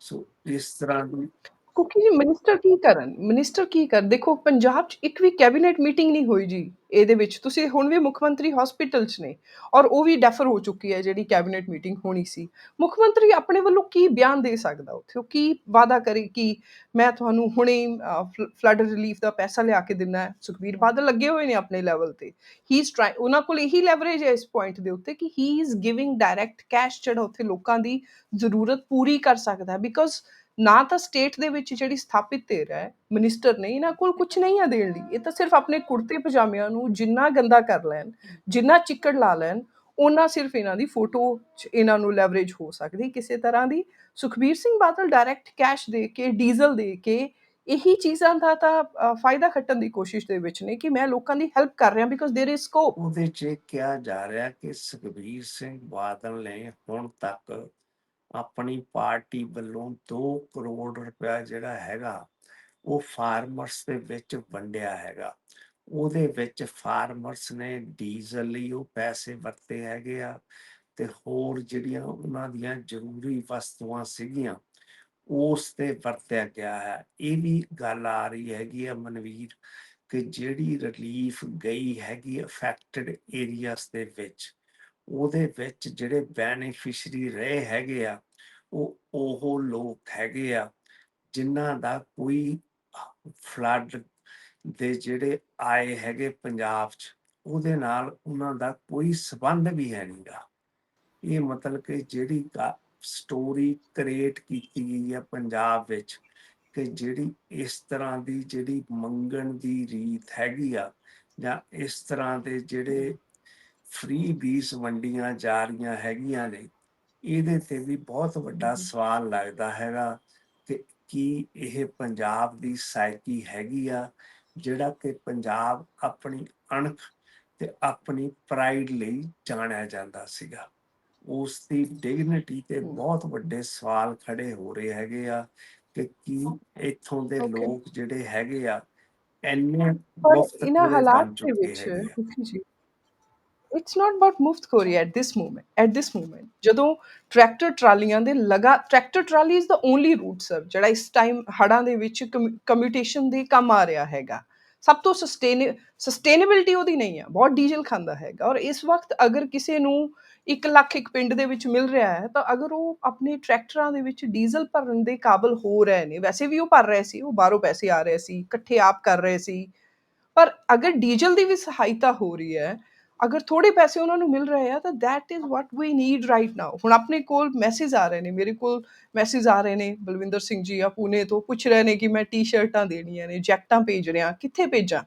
[SPEAKER 2] ਸੋ ਇਸ ਤਰ੍ਹਾਂ ਦੀ
[SPEAKER 1] ਕਿਉਂਕਿ ਜੀ ਮਿਨਿਸਟਰ ਕੀ ਕਰਨ? ਮਿਨਿਸਟਰ ਕੀ ਕਰਨ? ਦੇਖੋ, ਪੰਜਾਬ 'ਚ ਇੱਕ ਵੀ ਕੈਬਨਿਟ ਮੀਟਿੰਗ ਨਹੀਂ ਹੋਈ ਜੀ ਇਹਦੇ ਵਿੱਚ। ਤੁਸੀਂ ਹੁਣ ਵੀ ਮੁੱਖ ਮੰਤਰੀ ਹਸਪੀਟਲ 'ਚ ਨੇ ਔਰ ਉਹ ਵੀ ਡੈਫਰ ਹੋ ਚੁੱਕੀ ਹੈ ਜਿਹੜੀ ਕੈਬਨਿਟ ਮੀਟਿੰਗ ਹੋਣੀ ਸੀ। ਮੁੱਖ ਮੰਤਰੀ ਆਪਣੇ ਵੱਲੋਂ ਕੀ ਬਿਆਨ ਦੇ ਸਕਦਾ ਉੱਥੇ? ਉਹ ਕੀ ਵਾਅਦਾ ਕਰੇ ਕਿ ਮੈਂ ਤੁਹਾਨੂੰ ਹੁਣੇ ਫਲੱਡ ਰਿਲੀਫ ਦਾ ਪੈਸਾ ਲਿਆ ਕੇ ਦਿੰਦਾ ਹੈ। ਸੁਖਬੀਰ ਬਾਦਲ ਲੱਗੇ ਹੋਏ ਨੇ ਆਪਣੇ ਲੈਵਲ ਤੇ। ਹੀ ਇਜ਼ ਟਰਾਈ ਉਹਨਾਂ ਕੋਲ ਇਹੀ ਲੈਵਰੇਜ ਹੈ ਇਸ ਪੁਆਇੰਟ ਦੇ ਉੱਤੇ ਕਿ he is giving direct cash ਜਿਹੜਾ ਉੱਥੇ ਲੋਕਾਂ ਦੀ ਜ਼ਰੂਰਤ ਪੂਰੀ ਕਰ ਸਕਦਾ ਹੈ। ਬਿਕੋਜ਼ ਨਾ ਤਾਂ ਸਟੇਟ ਦੇ ਵਿੱਚ ਜਿਹੜੀ ਸਥਾਪਿਤ ਧਿਰ ਹੈ, ਮਿਨਿਸਟਰ ਨੇ, ਇਹਨਾਂ ਕੋਲ ਕੁਛ ਨਹੀਂ ਹੈ ਦੇਣ ਲਈ। ਇਹ ਤਾਂ ਸਿਰਫ ਆਪਣੇ ਕੁੜਤੇ ਪਜਾਮਿਆਂ ਨੂੰ ਜਿੰਨਾ ਗੰਦਾ ਕਰ ਲੈਣ, ਜਿੰਨਾ ਚਿੱਕੜ ਲਾ ਲੈਣ, ਓਨਾ ਸਿਰਫ ਇਹਨਾਂ ਦੀ ਫੋਟੋ ਇਹਨਾਂ ਨੂੰ ਲੈਵਰੇਜ ਹੋ ਸਕਦੀ ਕਿਸੇ ਤਰ੍ਹਾਂ ਦੀ। ਸੁਖਬੀਰ ਸਿੰਘ ਬਾਦਲ ਡਾਇਰੈਕਟ ਕੈਸ਼ ਦੇ ਕੇ, ਡੀਜ਼ਲ ਦੇ ਕੇ ਇਹੀ ਚੀਜ਼ਾਂ ਦਾ ਤਾਂ ਫਾਇਦਾ ਖੱਟਣ ਦੀ ਕੋਸ਼ਿਸ਼ ਦੇ ਵਿੱਚ ਨੇ ਕਿ ਮੈਂ ਲੋਕਾਂ ਦੀ ਹੈਲਪ ਕਰ ਰਿਹਾ ਬਿਕੋਜ਼ ਦੇਅਰ ਇਜ਼ ਸਕੋਪ।
[SPEAKER 2] ਉਹਦੇ 'ਚ ਕਿਹਾ ਜਾ ਰਿਹਾ ਕਿ ਸੁਖਬੀਰ ਸਿੰਘ ਬਾਦਲ ਨੇ ਹੁਣ ਤੱਕ ਆਪਣੀ ਪਾਰਟੀ ਵੱਲੋਂ 2 ਕਰੋੜ ਰੁਪਇਆ ਜਿਹੜਾ ਹੈਗਾ, ਉਹ ਫਾਰਮਰਸ ਦੇ ਵਿੱਚ ਵੰਡਿਆ ਹੈਗਾ। ਉਹਦੇ ਵਿੱਚ ਫਾਰਮਰਸ ਨੇ ਡੀਜ਼ਲ ਲਈ ਉਹ ਪੈਸੇ ਵਰਤੇ ਹੈਗੇ ਆ ਤੇ ਹੋਰ ਜਿਹੜੀਆਂ ਉਹਨਾਂ ਦੀਆਂ ਜ਼ਰੂਰੀ ਵਸਤੂਆਂ ਸੀਗੀਆਂ, ਉਸ ਤੇ ਵਰਤਿਆ ਗਿਆ ਹੈ। ਇਹ ਵੀ ਗੱਲ ਆ ਰਹੀ ਹੈਗੀ ਆ ਮਨਵੀਰ ਕਿ ਜਿਹੜੀ ਰਿਲੀਫ ਗਈ ਹੈਗੀ ਅਫੈਕਟਡ ਏਰੀਆਸ ਦੇ ਵਿੱਚ, ਉਹਦੇ ਵਿੱਚ ਜਿਹੜੇ ਬੈਨੀਫਿਸ਼ਰੀ ਰਹੇ ਹੈਗੇ ਆ, ਉਹ ਉਹ ਲੋਕ ਹੈਗੇ ਆ, ਜਿਨ੍ਹਾਂ ਦਾ ਕੋਈ ਫਲੱਡ ਦੇ ਜਿਹੜੇ ਆਏ ਹੈਗੇ ਪੰਜਾਬ 'ਚ, ਉਹਦੇ ਨਾਲ ਉਹਨਾਂ ਦਾ ਕੋਈ ਸੰਬੰਧ ਵੀ ਹੈ ਨੀਗਾ। ਇਹ ਮਤਲਬ ਕਿ ਜਿਹੜੀ ਸਟੋਰੀ ਕ੍ਰੀਏਟ ਕੀਤੀ ਗਈ ਆ ਪੰਜਾਬ ਵਿੱਚ ਕਿ ਜਿਹੜੀ ਇਸ ਤਰ੍ਹਾਂ ਦੀ ਜਿਹੜੀ ਮੰਗਣ ਦੀ ਰੀਤ ਹੈਗੀ ਆ ਜਾਂ ਇਸ ਤਰ੍ਹਾਂ ਦੇ ਜਿਹੜੇ ਫ੍ਰੀ ਬੀਸ ਵੰਡੀਆਂ ਜਾ ਰਹੀਆਂ ਹੈਗੀਆਂ ਨੇ, ਇਹਦੇ ਤੇ ਵੀ ਬਹੁਤ ਵੱਡਾ। ਸਵਾਲ ਲੱਗਦਾ ਹੈਗਾ ਕੀ ਇਹ ਪੰਜਾਬ ਦੀ ਸਾਇਕੀ ਹੈਗੀ ਆ ਜਿਹੜਾ ਕਿ ਪੰਜਾਬ ਆਪਣੀ ਅਣਖ ਤੇ ਆਪਣੀ ਪ੍ਰਾਈਡ ਲਈ ਜਾਣਿਆ ਜਾਂਦਾ ਸੀਗਾ ਉਸ ਦੀ ਡਿਗਨਿਟੀ ਤੇ। ਬਹੁਤ ਵੱਡੇ ਸਵਾਲ ਖੜੇ ਹੋ ਰਹੇ ਹੈਗੇ ਆ ਕਿ ਕੀ ਇੱਥੋਂ ਦੇ. ਲੋਕ ਜਿਹੜੇ ਹੈਗੇ ਆ ਇੰਨੇ
[SPEAKER 1] ਪਰ
[SPEAKER 2] ਮੁਫ਼ਤ
[SPEAKER 1] ਇਹਨਾਂ ਹਾਲਾਤ ਦੇ ਵਿੱਚ ਜੀ ਇਟਸ ਨਾਟ ਅਬਾਊਟ ਮੁਫਤ ਕੋਰੀ at this moment at this moment ਜਦੋਂ ਟਰੈਕਟਰ ਟਰਾਲੀਆਂ ਦੇ ਲਗਾ tractor trolley is the only route sir ਜਿਹੜਾ ਇਸ ਟਾਈਮ ਹੜਾਂ ਦੇ ਵਿੱਚ ਕਮਿਊਟੇਸ਼ਨ ਦੇ ਕੰਮ ਆ ਰਿਹਾ ਹੈਗਾ ਸਭ ਤੋਂ ਸਸਟੇਨ ਸਸਟੇਨੇਬਿਲਟੀ ਉਹਦੀ ਨਹੀਂ ਆ ਬਹੁਤ ਡੀਜ਼ਲ ਖਾਂਦਾ ਹੈਗਾ ਔਰ ਇਸ ਵਕਤ ਅਗਰ ਕਿਸੇ ਨੂੰ 1 ਲੱਖ ਇੱਕ ਪਿੰਡ ਦੇ ਵਿੱਚ ਮਿਲ ਰਿਹਾ ਹੈ ਤਾਂ ਅਗਰ ਉਹ ਆਪਣੇ ਟਰੈਕਟਰਾਂ ਦੇ ਵਿੱਚ ਡੀਜ਼ਲ ਭਰਨ ਦੇ ਕਾਬਲ ਹੋ ਰਹੇ ਨੇ ਵੈਸੇ ਵੀ ਉਹ ਭਰ ਰਹੇ ਸੀ ਉਹ ਬਾਹਰੋਂ ਪੈਸੇ ਆ ਰਹੇ ਸੀ ਇਕੱਠੇ ਆਪ ਕਰ ਰਹੇ ਸੀ ਪਰ ਅਗਰ ਡੀਜ਼ਲ ਦੀ ਵੀ ਸਹਾਇਤਾ ਹੋ ਰਹੀ ਹੈ ਅਗਰ ਥੋੜੇ ਪੈਸੇ ਉਹਨਾਂ ਨੂੰ ਮਿਲ ਰਹੇ ਆ, ਤਾਂ that is what we need right now. ਹੁਣ ਆਪਣੇ ਕੋਲ ਮੈਸੇਜ ਆ ਰਹੇ ਨੇ, ਮੇਰੇ ਕੋਲ ਮੈਸੇਜ ਆ ਰਹੇ ਨੇ, ਬਲਵਿੰਦਰ ਸਿੰਘ ਜੀ ਆ ਪੂਨੇ ਤੋਂ ਪੁੱਛ ਰਹੇ ਨੇ ਕਿ ਮੈਂ ਟੀ-ਸ਼ਰਟਾਂ ਦੇਣੀਆਂ ਨੇ, ਜੈਕਟਾਂ ਭੇਜ ਰਿਹਾ, ਕਿੱਥੇ ਭੇਜਾਂ?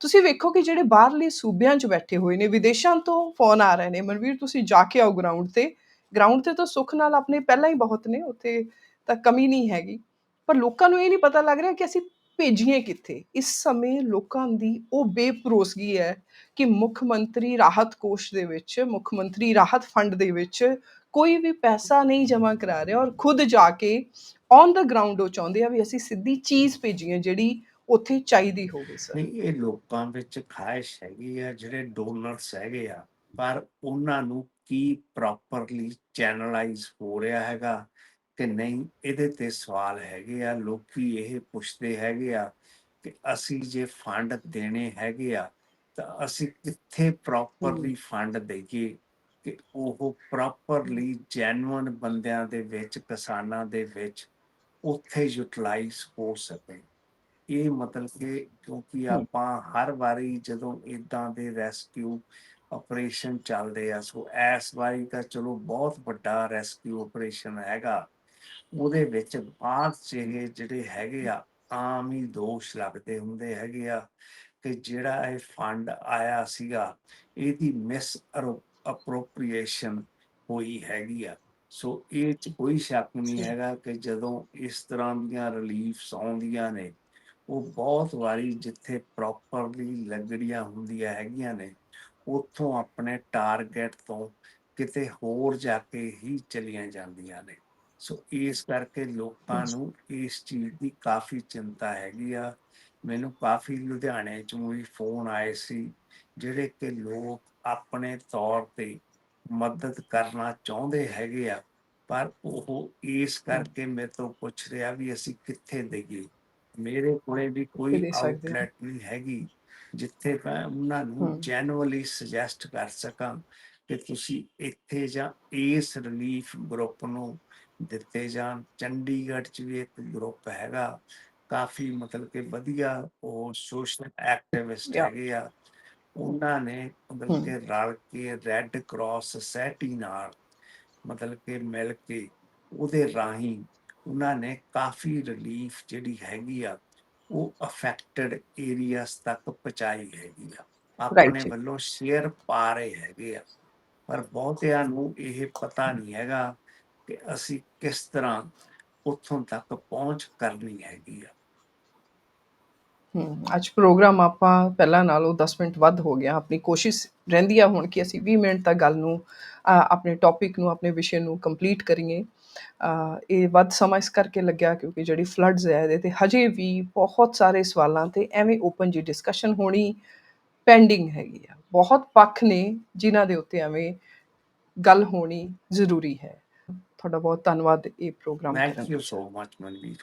[SPEAKER 1] ਤੁਸੀਂ ਵੇਖੋ ਕਿ ਜਿਹੜੇ ਬਾਹਰਲੇ ਸੂਬਿਆਂ 'ਚ ਬੈਠੇ ਹੋਏ ਨੇ, ਵਿਦੇਸ਼ਾਂ ਤੋਂ ਫੋਨ ਆ ਰਹੇ ਨੇ। ਮਨਵੀਰ, ਤੁਸੀਂ ਜਾ ਕੇ ਆਓ ਗਰਾਊਂਡ ਤੇ। ਗਰਾਊਂਡ ਤੇ ਤਾਂ ਸੁੱਖ ਨਾਲ ਆਪਣੇ ਪਹਿਲਾਂ ਹੀ ਬਹੁਤ ਨੇ, ਉੱਥੇ ਤਾਂ ਕਮੀ ਨਹੀਂ ਹੈਗੀ। ਪਰ ਲੋਕਾਂ ਨੂੰ ਇਹ ਨਹੀਂ ਪਤਾ ਲੱਗ ਰਿਹਾ ਕਿ ਅਸੀਂ ਭੇਜੀਏ ਕਿੱਥੇ। ਇਸ ਸਮੇਂ ਲੋਕਾਂ ਦੀ ਉਹ ਬੇਪਰੋਸਗੀ ਹੈ ਕਿ ਮੁੱਖ ਮੰਤਰੀ ਰਾਹਤ ਕੋਸ਼ ਦੇ ਵਿੱਚ, ਮੁੱਖ ਮੰਤਰੀ ਰਾਹਤ ਫੰਡ ਦੇ ਵਿੱਚ ਕੋਈ ਵੀ ਪੈਸਾ ਨਹੀਂ ਜਮ੍ਹਾਂ ਕਰਾ ਰਿਹਾ ਔਰ ਖੁਦ ਜਾ ਕੇ ਔਨ ਦਾ ਗਰਾਊਂਡ ਉਹ ਚਾਹੁੰਦੇ ਆ ਵੀ ਅਸੀਂ ਸਿੱਧੀ ਚੀਜ਼ ਭੇਜੀਏ ਜਿਹੜੀ ਉੱਥੇ ਚਾਹੀਦੀ ਹੋਵੇ ਸਰ
[SPEAKER 2] ਨਹੀਂ, ਇਹ ਲੋਕਾਂ ਵਿੱਚ ਖਾਹਿਸ਼ ਹੈਗੀ ਆ, ਜਿਹੜੇ ਡੋਨਰਸ ਹੈਗੇ ਆ, ਪਰ ਉਹਨਾਂ ਨੂੰ ਕੀ ਪ੍ਰੋਪਰਲੀ ਚੈਨਲਾਈਜ਼ ਹੋ ਰਿਹਾ ਹੈਗਾ ਕਿ ਨਹੀਂ, ਇਹਦੇ ਤੇ ਸਵਾਲ ਹੈਗੇ ਆ, ਲੋਕੀ ਇਹ ਪੁੱਛਦੇ ਹੈਗੇ ਆ ਕਿ ਅਸੀਂ ਜੇ ਫੰਡ ਦੇਣੇ ਹੈਗੇ ਆ ਤਾਂ ਅਸੀਂ ਕਿੱਥੇ ਪ੍ਰੋਪਰਲੀ ਫੰਡ ਦੇਈਏ ਕਿ ਉਹ ਪ੍ਰੋਪਰਲੀ ਜੈਨੂਇਨ ਬੰਦਿਆਂ ਦੇ ਵਿੱਚ ਕਿਸਾਨਾਂ ਦੇ ਵਿੱਚ ਉੱਥੇ ਯੂਟਿਲਾਈਜ਼ ਹੋ ਸਕੇ। ਇਹ ਮਤਲਬ ਕਿ ਕਿਉਂਕਿ। ਆਪਾਂ ਹਰ ਵਾਰੀ ਜਦੋਂ ਇਦਾਂ ਦੇ ਰੈਸਕਿਊ ਆਪਰੇਸ਼ਨ ਚੱਲਦੇ ਆ ਸੋ ਇਸ ਵਾਰੀ ਤਾਂ ਚਲੋ ਬਹੁਤ ਵੱਡਾ ਰੈਸਕਿਊ ਆਪਰੇਸ਼ਨ ਹੈਗਾ। ਉਹਦੇ ਵਿੱਚ ਬਾਅਦ 'ਚ ਇਹ ਜਿਹੜੇ ਹੈਗੇ ਆ ਆਮ ਹੀ ਦੋਸ਼ ਲੱਗਦੇ ਹੁੰਦੇ ਹੈਗੇ ਆ। ਕਿ ਜਿਹੜਾ ਇਹ ਫੰਡ ਆਇਆ ਸੀਗਾ ਇਹਦੀ ਮਿਸ ਅਪਰੋਪਰੀਏਸ਼ਨ ਹੋਈ ਹੈਗੀ ਆ ਸੋ ਇਹ ਚ ਕੋਈ ਸ਼ੱਕ ਨਹੀਂ। ਹੈਗਾ ਕਿ ਜਦੋਂ ਇਸ ਤਰ੍ਹਾਂ ਦੀਆਂ ਰਿਲੀਫਸ ਆਉਂਦੀਆਂ ਨੇ ਉਹ ਬਹੁਤ ਵਾਰੀ ਜਿੱਥੇ ਪ੍ਰੋਪਰਲੀ ਲੱਗੜੀਆਂ ਹੁੰਦੀਆਂ ਹੈਗੀਆਂ ਨੇ ਉੱਥੋਂ ਆਪਣੇ ਟਾਰਗੇਟ ਤੋਂ ਕਿਤੇ ਹੋਰ ਜਾ ਕੇ ਹੀ ਚਲੀਆਂ ਜਾਂਦੀਆਂ ਨੇ ਸੋ ਇਸ ਕਰਕੇ ਲੋਕਾਂ। ਨੂੰ ਇਸ ਚੀਜ਼ ਦੀ ਕਾਫੀ ਚਿੰਤਾ ਹੈਗੀ ਆ ਮੈਨੂੰ ਕਾਫੀ ਲੁਧਿਆਣੇ ਚੋਂ ਵੀ ਫੋਨ ਆਏ ਸੀ ਜਿਹੜੇ ਕਿ ਲੋਕ ਆਪਣੇ ਤੌਰ ਤੇ ਮਦਦ ਕਰਨਾ ਚਾਹੁੰਦੇ ਹੈਗੇ ਆ ਪਰ ਉਹ ਇਸ ਕਰਕੇ ਮੇਰੇ ਤੋਂ ਪੁੱਛ ਰਿਹਾ ਵੀ ਅਸੀਂ ਕਿੱਥੇ ਦੇਈਏ ਮੇਰੇ ਕੋਲੇ ਵੀ ਕੋਈ। ਆਊਟਲੈਟ ਨਹੀਂ ਹੈਗੀ ਜਿੱਥੇ ਮੈਂ ਉਹਨਾਂ ਨੂੰ। ਜੈਨੂਅਲੀ ਸੁਜੈਸਟ ਕਰ ਸਕਾਂ ਕਿ ਤੁਸੀਂ ਇੱਥੇ ਜਾਂ ਇਸ ਰਿਲੀਫ ਗਰੁੱਪ ਨੂੰ ਦਿੱਤੇ ਜਾਣ ਚੰਡੀਗੜ੍ਹ 'ਚ ਵੀ ਇੱਕ ਗਰੁੱਪ ਹੈਗਾ ਕਾਫੀ ਮਤਲਬ ਕਿ ਵਧੀਆ ਉਹ ਸੋਸ਼ਲ ਐਕਟਿਵਿਸਟ. ਹੈਗੇ ਆ ਉਹਨਾਂ ਨੇ ਮਤਲਬ। ਕਿ ਰਲ ਕੇ ਰੈੱਡ ਕਰਾਸ ਸੋਸਾਇਟੀ ਨਾਲ ਮਤਲਬ ਕਿ ਮਿਲ ਕੇ ਉਹਦੇ ਰਾਹੀਂ ਉਹਨਾਂ ਨੇ ਕਾਫੀ ਰਿਲੀਫ ਜਿਹੜੀ ਹੈਗੀ ਆ ਉਹ ਅਫੈਕਟਡ ਏਰੀਆਸ ਤੱਕ ਪਹੁੰਚਾਈ ਹੈਗੀ ਆ ਆਪਣੇ। ਵੱਲੋਂ ਸ਼ੇਅਰ ਪਾ ਰਹੇ ਹੈਗੇ ਆ ਪਰ ਬਹੁਤਿਆਂ ਨੂੰ ਇਹ ਪਤਾ ਨਹੀਂ ਹੈਗਾ ਕਿ ਅਸੀਂ ਕਿਸ ਤਰ੍ਹਾਂ ਉੱਥੋਂ ਤੱਕ ਪਹੁੰਚ ਕਰਨੀ ਹੈਗੀ ਆ
[SPEAKER 1] ਹਮ, ਅੱਜ ਪ੍ਰੋਗਰਾਮ ਆਪਾਂ ਪਹਿਲਾਂ ਨਾਲੋਂ 10 ਮਿੰਟ ਵੱਧ ਹੋ ਗਿਆ। ਆਪਣੀ ਕੋਸ਼ਿਸ਼ ਰਹਿੰਦੀ ਆ ਹੁਣ ਕਿ ਅਸੀਂ 20 ਮਿੰਟ ਤੱਕ ਗੱਲ ਨੂੰ ਅ, ਆਪਣੇ ਟੌਪਿਕ ਨੂੰ ਆਪਣੇ ਵਿਸ਼ੇ ਨੂੰ ਕੰਪਲੀਟ ਕਰੀਏ। ਅ, ਇਹ ਵੱਧ ਸਮਾਂ ਇਸ ਕਰਕੇ ਲੱਗਿਆ ਕਿਉਂਕਿ ਜਿਹੜੀ ਫਲੱਡਸ ਹੈ ਇਹਦੇ ਤੇ ਹਜੇ ਵੀ ਬਹੁਤ ਸਾਰੇ ਸਵਾਲਾਂ ਤੇ ਐਵੇਂ ਓਪਨ ਜੀ ਡਿਸਕਸ਼ਨ ਹੋਣੀ ਪੈਂਡਿੰਗ ਹੈਗੀ ਆ। ਬਹੁਤ ਪੱਖ ਨੇ ਜਿਨ੍ਹਾਂ ਦੇ ਉੱਤੇ ਐਵੇਂ ਗੱਲ ਹੋਣੀ ਜ਼ਰੂਰੀ ਹੈ। ਤੁਹਾਡਾ ਬਹੁਤ ਧੰਨਵਾਦ ਇਹ ਪ੍ਰੋਗਰਾਮ ਕਰਨ
[SPEAKER 2] ਥੈਂਕ ਯੂ
[SPEAKER 1] ਲਈ।
[SPEAKER 2] So much Manveer.